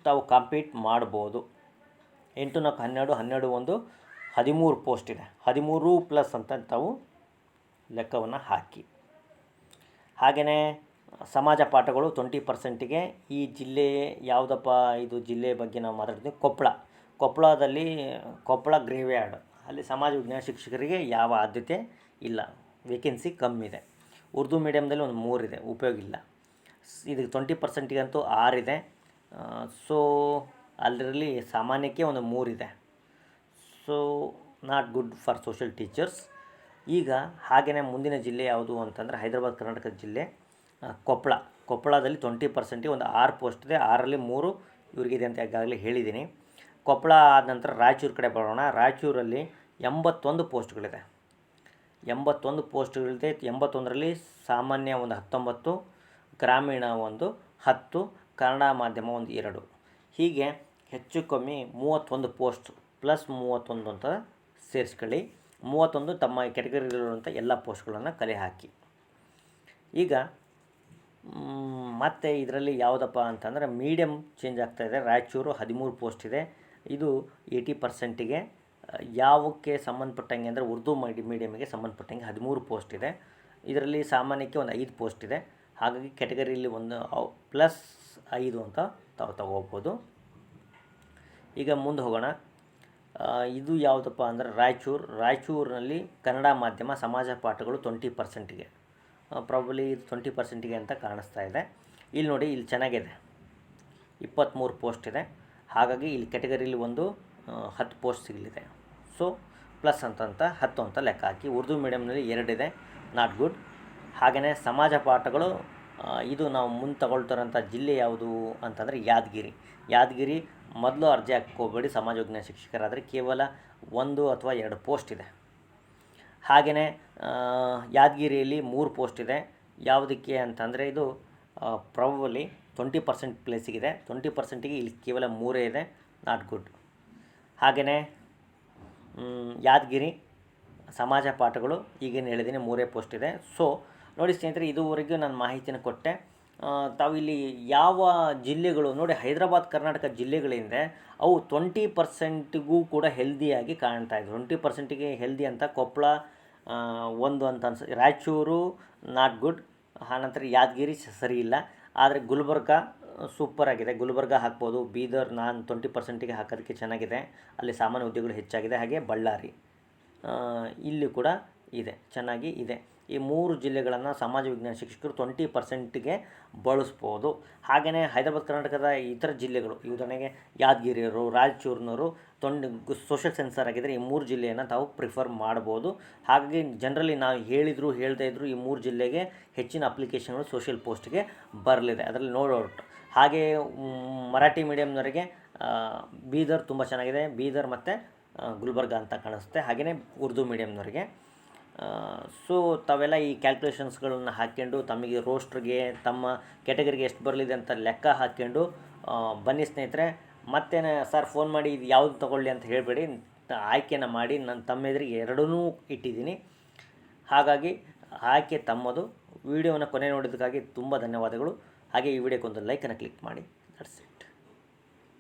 ತಾವು ಕಾಂಪೀಟ್ ಮಾಡ್ಬೋದು. ಎಂಟು ನಾಲ್ಕು ಹನ್ನೆರಡು ಹನ್ನೆರಡು ಒಂದು, ಹದಿಮೂರು ಪೋಸ್ಟ್ ಇದೆ. ಹದಿಮೂರು ಪ್ಲಸ್ ಅಂತ ತಾವು ಲೆಕ್ಕವನ್ನು ಹಾಕಿ. ಹಾಗೆಯೇ ಸಮಾಜ ಪಾಠಗಳು ಟ್ವೆಂಟಿ ಪರ್ಸೆಂಟಿಗೆ ಈ ಜಿಲ್ಲೆ ಯಾವುದಪ್ಪ ಇದು ಜಿಲ್ಲೆ ಬಗ್ಗೆ ನಾವು ಮಾತಾಡ್ತೀವಿ ಕೊಪ್ಪಳ ಕೊಪ್ಪಳದಲ್ಲಿ ಕೊಪ್ಪಳ ಗ್ರೇವ್ಯಾರ್ಡ್. ಅಲ್ಲಿ ಸಮಾಜ ವಿಜ್ಞಾನ ಶಿಕ್ಷಕರಿಗೆ ಯಾವ ಆದ್ಯತೆ ಇಲ್ಲ. ವೇಕೆನ್ಸಿ ಕಮ್ಮಿ ಇದೆ. ಉರ್ದು ಮೀಡಿಯಮ್ದಲ್ಲಿ ಒಂದು ಮೂರಿದೆ ಉಪಯೋಗ ಇಲ್ಲ. ಇದಕ್ಕೆ ಇದು ಟ್ವೆಂಟಿ ಪರ್ಸೆಂಟಿಗಂತೂ ಆರಿದೆ ಸೊ ಅದರಲ್ಲಿ ಸಾಮಾನ್ಯಕ್ಕೆ ಒಂದು ಮೂರಿದೆ so not good for social teachers ಈಗ ಹಾಗೆಯೇ ಮುಂದಿನ ಜಿಲ್ಲೆ ಯಾವುದು ಅಂತಂದರೆ ಹೈದರಾಬಾದ್ ಕರ್ನಾಟಕದ ಜಿಲ್ಲೆ. ಕೊಪ್ಪಳ. ಕೊಪ್ಪಳದಲ್ಲಿ ಟ್ವೆಂಟಿ ಪರ್ಸೆಂಟಿಗೆ ಒಂದು ಆರು ಪೋಸ್ಟ್ ಇದೆ. ಆರಲ್ಲಿ ಮೂರು ಇವರಿಗಿದೆ ಅಂತ ಈಗಾಗಲೇ ಹೇಳಿದ್ದೀನಿ. ಕೊಪ್ಪಳ ಆದ ನಂತರ ರಾಯಚೂರು ಕಡೆ ಬರೋಣ. ರಾಯಚೂರಲ್ಲಿ ಎಂಬತ್ತೊಂದು ಪೋಸ್ಟ್ಗಳಿದೆ ಎಂಬತ್ತೊಂದು ಪೋಸ್ಟ್ಗಳಿದೆ ಎಂಬತ್ತೊಂದರಲ್ಲಿ ಸಾಮಾನ್ಯ ಒಂದು ಹತ್ತೊಂಬತ್ತು, ಗ್ರಾಮೀಣ ಒಂದು ಹತ್ತು, ಕನ್ನಡ ಮಾಧ್ಯಮ ಒಂದು ಎರಡು. ಹೀಗೆ ಹೆಚ್ಚು ಕಮ್ಮಿ ಮೂವತ್ತೊಂದು ಪೋಸ್ಟ್ ಪ್ಲಸ್ ಮೂವತ್ತೊಂದು ಅಂತ ಸೇರಿಸ್ಕೊಳ್ಳಿ. ಮೂವತ್ತೊಂದು ತಮ್ಮ ಕೆಟಗರಿಗಳಿರುವಂಥ ಎಲ್ಲ ಪೋಸ್ಟ್ಗಳನ್ನು ಕಲೆ ಹಾಕಿ. ಈಗ ಮತ್ತೆ ಇದರಲ್ಲಿ ಯಾವುದಪ್ಪ ಅಂತಂದರೆ ಮೀಡಿಯಮ್ ಚೇಂಜ್ ಆಗ್ತಾಯಿದೆ ರಾಯಚೂರು ಹದಿಮೂರು ಪೋಸ್ಟ್ ಇದೆ. ಇದು ಏಯ್ಟಿ ಪರ್ಸೆಂಟಿಗೆ ಯಾವಕ್ಕೆ ಸಂಬಂಧಪಟ್ಟಂಗೆ ಅಂದರೆ ಉರ್ದು ಮೀಡಿ ಮೀಡಿಯಮಿಗೆ ಸಂಬಂಧಪಟ್ಟಂಗೆ ಹದಿಮೂರು ಪೋಸ್ಟ್ ಇದೆ. ಇದರಲ್ಲಿ ಸಾಮಾನ್ಯಕ್ಕೆ ಒಂದು ಐದು ಪೋಸ್ಟ್ ಇದೆ. ಹಾಗಾಗಿ ಕ್ಯಾಟಗರಿಯಲ್ಲಿ ಒಂದು ಪ್ಲಸ್ ಐದು ಅಂತ ತಾವು ತಗೋಬೋದು. ಈಗ ಮುಂದೆ ಹೋಗೋಣ. ಇದು ಯಾವುದಪ್ಪ ಅಂದರೆ ರಾಯಚೂರು, ರಾಯಚೂರಿನಲ್ಲಿ ಕನ್ನಡ ಮಾಧ್ಯಮ ಸಮಾಜ ಪಾಠಗಳು ಟ್ವೆಂಟಿ ಪರ್ಸೆಂಟಿಗೆ ಪ್ರಾಬಲಿ ಇದು ಟ್ವೆಂಟಿ ಪರ್ಸೆಂಟಿಗೆ ಅಂತ ಕಾಣಿಸ್ತಾ ಇದೆ. ಇಲ್ಲಿ ನೋಡಿ, ಇಲ್ಲಿ ಚೆನ್ನಾಗಿದೆ. ಇಪ್ಪತ್ತ್ಮೂರು ಪೋಸ್ಟ್ ಇದೆ. ಹಾಗಾಗಿ ಇಲ್ಲಿ ಕೆಟಗರಿಲಿ ಒಂದು ಹತ್ತು ಪೋಸ್ಟ್ ಸಿಗಲಿದೆ. ಸೊ ಪ್ಲಸ್ ಅಂತಂತ ಹತ್ತು ಅಂತ ಲೆಕ್ಕ ಹಾಕಿ. ಉರ್ದು ಮೀಡಿಯಮ್ನಲ್ಲಿ ಎರಡಿದೆ ನಾಟ್ ಗುಡ್ ಹಾಗೆಯೇ ಸಮಾಜ ಪಾಠಗಳು ಇದು ನಾವು ಮುಂದೆ ತಗೊಳ್ತಾರಂಥ ಜಿಲ್ಲೆ ಯಾವುದು ಅಂತಂದರೆ ಯಾದಗಿರಿ. ಯಾದಗಿರಿ ಮೊದಲು ಅರ್ಜಿ ಹಾಕೋಬೇಡಿ ಸಮಾಜ ವಿಜ್ಞಾನ ಶಿಕ್ಷಕರಾದರೆ ಕೇವಲ ಒಂದು ಅಥವಾ ಎರಡು ಪೋಸ್ಟ್ ಇದೆ. ಹಾಗೆಯೇ ಯಾದಗಿರಿಯಲ್ಲಿ ಮೂರು ಪೋಸ್ಟ್ ಇದೆ. ಯಾವುದಕ್ಕೆ ಅಂತಂದರೆ ಇದು ಪ್ರಾಬಲಿ ಟ್ವೆಂಟಿ ಪರ್ಸೆಂಟ್ ಪ್ಲೇಸಿಗಿದೆ ಟ್ವೆಂಟಿ ಪರ್ಸೆಂಟಿಗೆ ಇಲ್ಲಿ ಕೇವಲ ಮೂರೇ ಇದೆ. ನಾಟ್ ಗುಡ್ ಹಾಗೆಯೇ ಯಾದಗಿರಿ ಸಮಾಜ ಪಾಠಗಳು ಈಗೇನು ಹೇಳಿದ್ದೀನಿ, ಮೂರೇ ಪೋಸ್ಟ್ ಇದೆ. ಸೊ ನೋಡಿ ಸ್ನೇಹಿತರೆ, ಇದುವರೆಗೂ ನಾನು ಮಾಹಿತಿನ ಕೊಟ್ಟೆ. ಆ, ತಾವು ಇಲ್ಲಿ ಯಾವ ಜಿಲ್ಲೆಗಳು ನೋಡಿ ಹೈದರಾಬಾದ್ ಕರ್ನಾಟಕ ಜಿಲ್ಲೆಗಳಿಂದ ಅವು ಟ್ವೆಂಟಿ ಪರ್ಸೆಂಟಿಗೂ ಕೂಡ ಹೆಲ್ದಿಯಾಗಿ ಕಾಣ್ತಾ ಇದೆ ಟ್ವೆಂಟಿ ಪರ್ಸೆಂಟಿಗೆ ಹೆಲ್ದಿ ಅಂತ ಕೊಪ್ಪಳ ಒಂದು ಅಂತ ಅನ್ಸ ರಾಯಚೂರು ನಾಟ್ ಗುಡ್ ಆನಂತರ ಯಾದಗಿರಿ ಸರಿ ಇಲ್ಲ. ಆದರೆ ಗುಲ್ಬರ್ಗ ಸೂಪರ್ ಆಗಿದೆ. ಗುಲ್ಬರ್ಗ ಹಾಕ್ಬೋದು. ಬೀದರ್ ನಾನು ಟ್ವೆಂಟಿ ಪರ್ಸೆಂಟಿಗೆ ಹಾಕೋದಕ್ಕೆ ಚೆನ್ನಾಗಿದೆ. ಅಲ್ಲಿ ಸಾಮಾನ್ಯ ಉದ್ಯೋಗಗಳು ಹೆಚ್ಚಾಗಿದೆ. ಹಾಗೆ ಬಳ್ಳಾರಿ ಇಲ್ಲಿ ಕೂಡ ಇದೆ. ಚೆನ್ನಾಗಿ ಇದೆ. ಈ ಮೂರು ಜಿಲ್ಲೆಗಳನ್ನು ಸಮಾಜ ವಿಜ್ಞಾನ ಶಿಕ್ಷಕರು ಟ್ವೆಂಟಿ ಪರ್ಸೆಂಟಿಗೆ ಬಳಸ್ಬೋದು. ಹಾಗೆಯೇ ಹೈದರಾಬಾದ್, ಕರ್ನಾಟಕದ ಇತರ ಜಿಲ್ಲೆಗಳು, ಉದಾಹರಣೆಗೆ ಯಾದಗಿರಿಯವರು, ರಾಯಚೂರಿನವರು, ತೊಂಡ್ ಸೋಷಿಯಲ್ ಸೆನ್ಸರ್ ಆಗಿದ್ದರೆ ಈ ಮೂರು ಜಿಲ್ಲೆಯನ್ನು ತಾವು ಪ್ರಿಫರ್ ಮಾಡ್ಬೋದು. ಹಾಗಾಗಿ ಜನರಲಿ ನಾವು ಹೇಳಿದ್ರು, ಹೇಳ್ತಾ ಇದ್ರು ಈ ಮೂರು ಜಿಲ್ಲೆಗೆ ಹೆಚ್ಚಿನ ಅಪ್ಲಿಕೇಶನ್ಗಳು ಸೋಷಿಯಲ್ ಪೋಸ್ಟ್ಗೆ ಬರಲಿದೆ. ಅದರಲ್ಲಿ ನೋ ಡೌಟ್ ಹಾಗೇ ಮರಾಠಿ ಮೀಡಿಯಮ್ನವರಿಗೆ ಬೀದರ್ ತುಂಬ ಚೆನ್ನಾಗಿದೆ. ಬೀದರ್ ಮತ್ತು ಗುಲ್ಬರ್ಗ ಅಂತ ಕಾಣಿಸುತ್ತೆ. ಹಾಗೆಯೇ ಉರ್ದು ಮೀಡಿಯಮ್ನವರಿಗೆ ಸೊ ತಾವೆಲ್ಲ ಈ ಕ್ಯಾಲ್ಕುಲೇಷನ್ಸ್ಗಳನ್ನು ಹಾಕ್ಕೊಂಡು ತಮಗೆ ರೋಸ್ಟ್ರಿಗೆ ತಮ್ಮ ಕ್ಯಾಟಗರಿಗೆ ಎಷ್ಟು ಬರಲಿದೆ ಅಂತ ಲೆಕ್ಕ ಹಾಕ್ಕೊಂಡು ಬನ್ನಿ ಸ್ನೇಹಿತರೆ, ಮತ್ತೇನೆ ಸರ್ ಫೋನ್ ಮಾಡಿ ಇದು ಯಾವುದು ತೊಗೊಳ್ಳಿ ಅಂತ ಹೇಳಬೇಡಿ ಆಯ್ಕೆನ ಮಾಡಿ ನಾನು ತಮ್ಮ ಎದುರಿಗೆ ಎರಡೂ ಇಟ್ಟಿದ್ದೀನಿ. ಹಾಗಾಗಿ ಆಯ್ಕೆ ತಮ್ಮದು. ವಿಡಿಯೋನ ಕೊನೆ ನೋಡಿದ್ದಕ್ಕಾಗಿ ತುಂಬ ಧನ್ಯವಾದಗಳು. ಹಾಗೆ ಈ ವಿಡಿಯೋಕ್ಕೊಂದು ಲೈಕನ್ನು ಕ್ಲಿಕ್ ಮಾಡಿ. ದಟ್ಸ್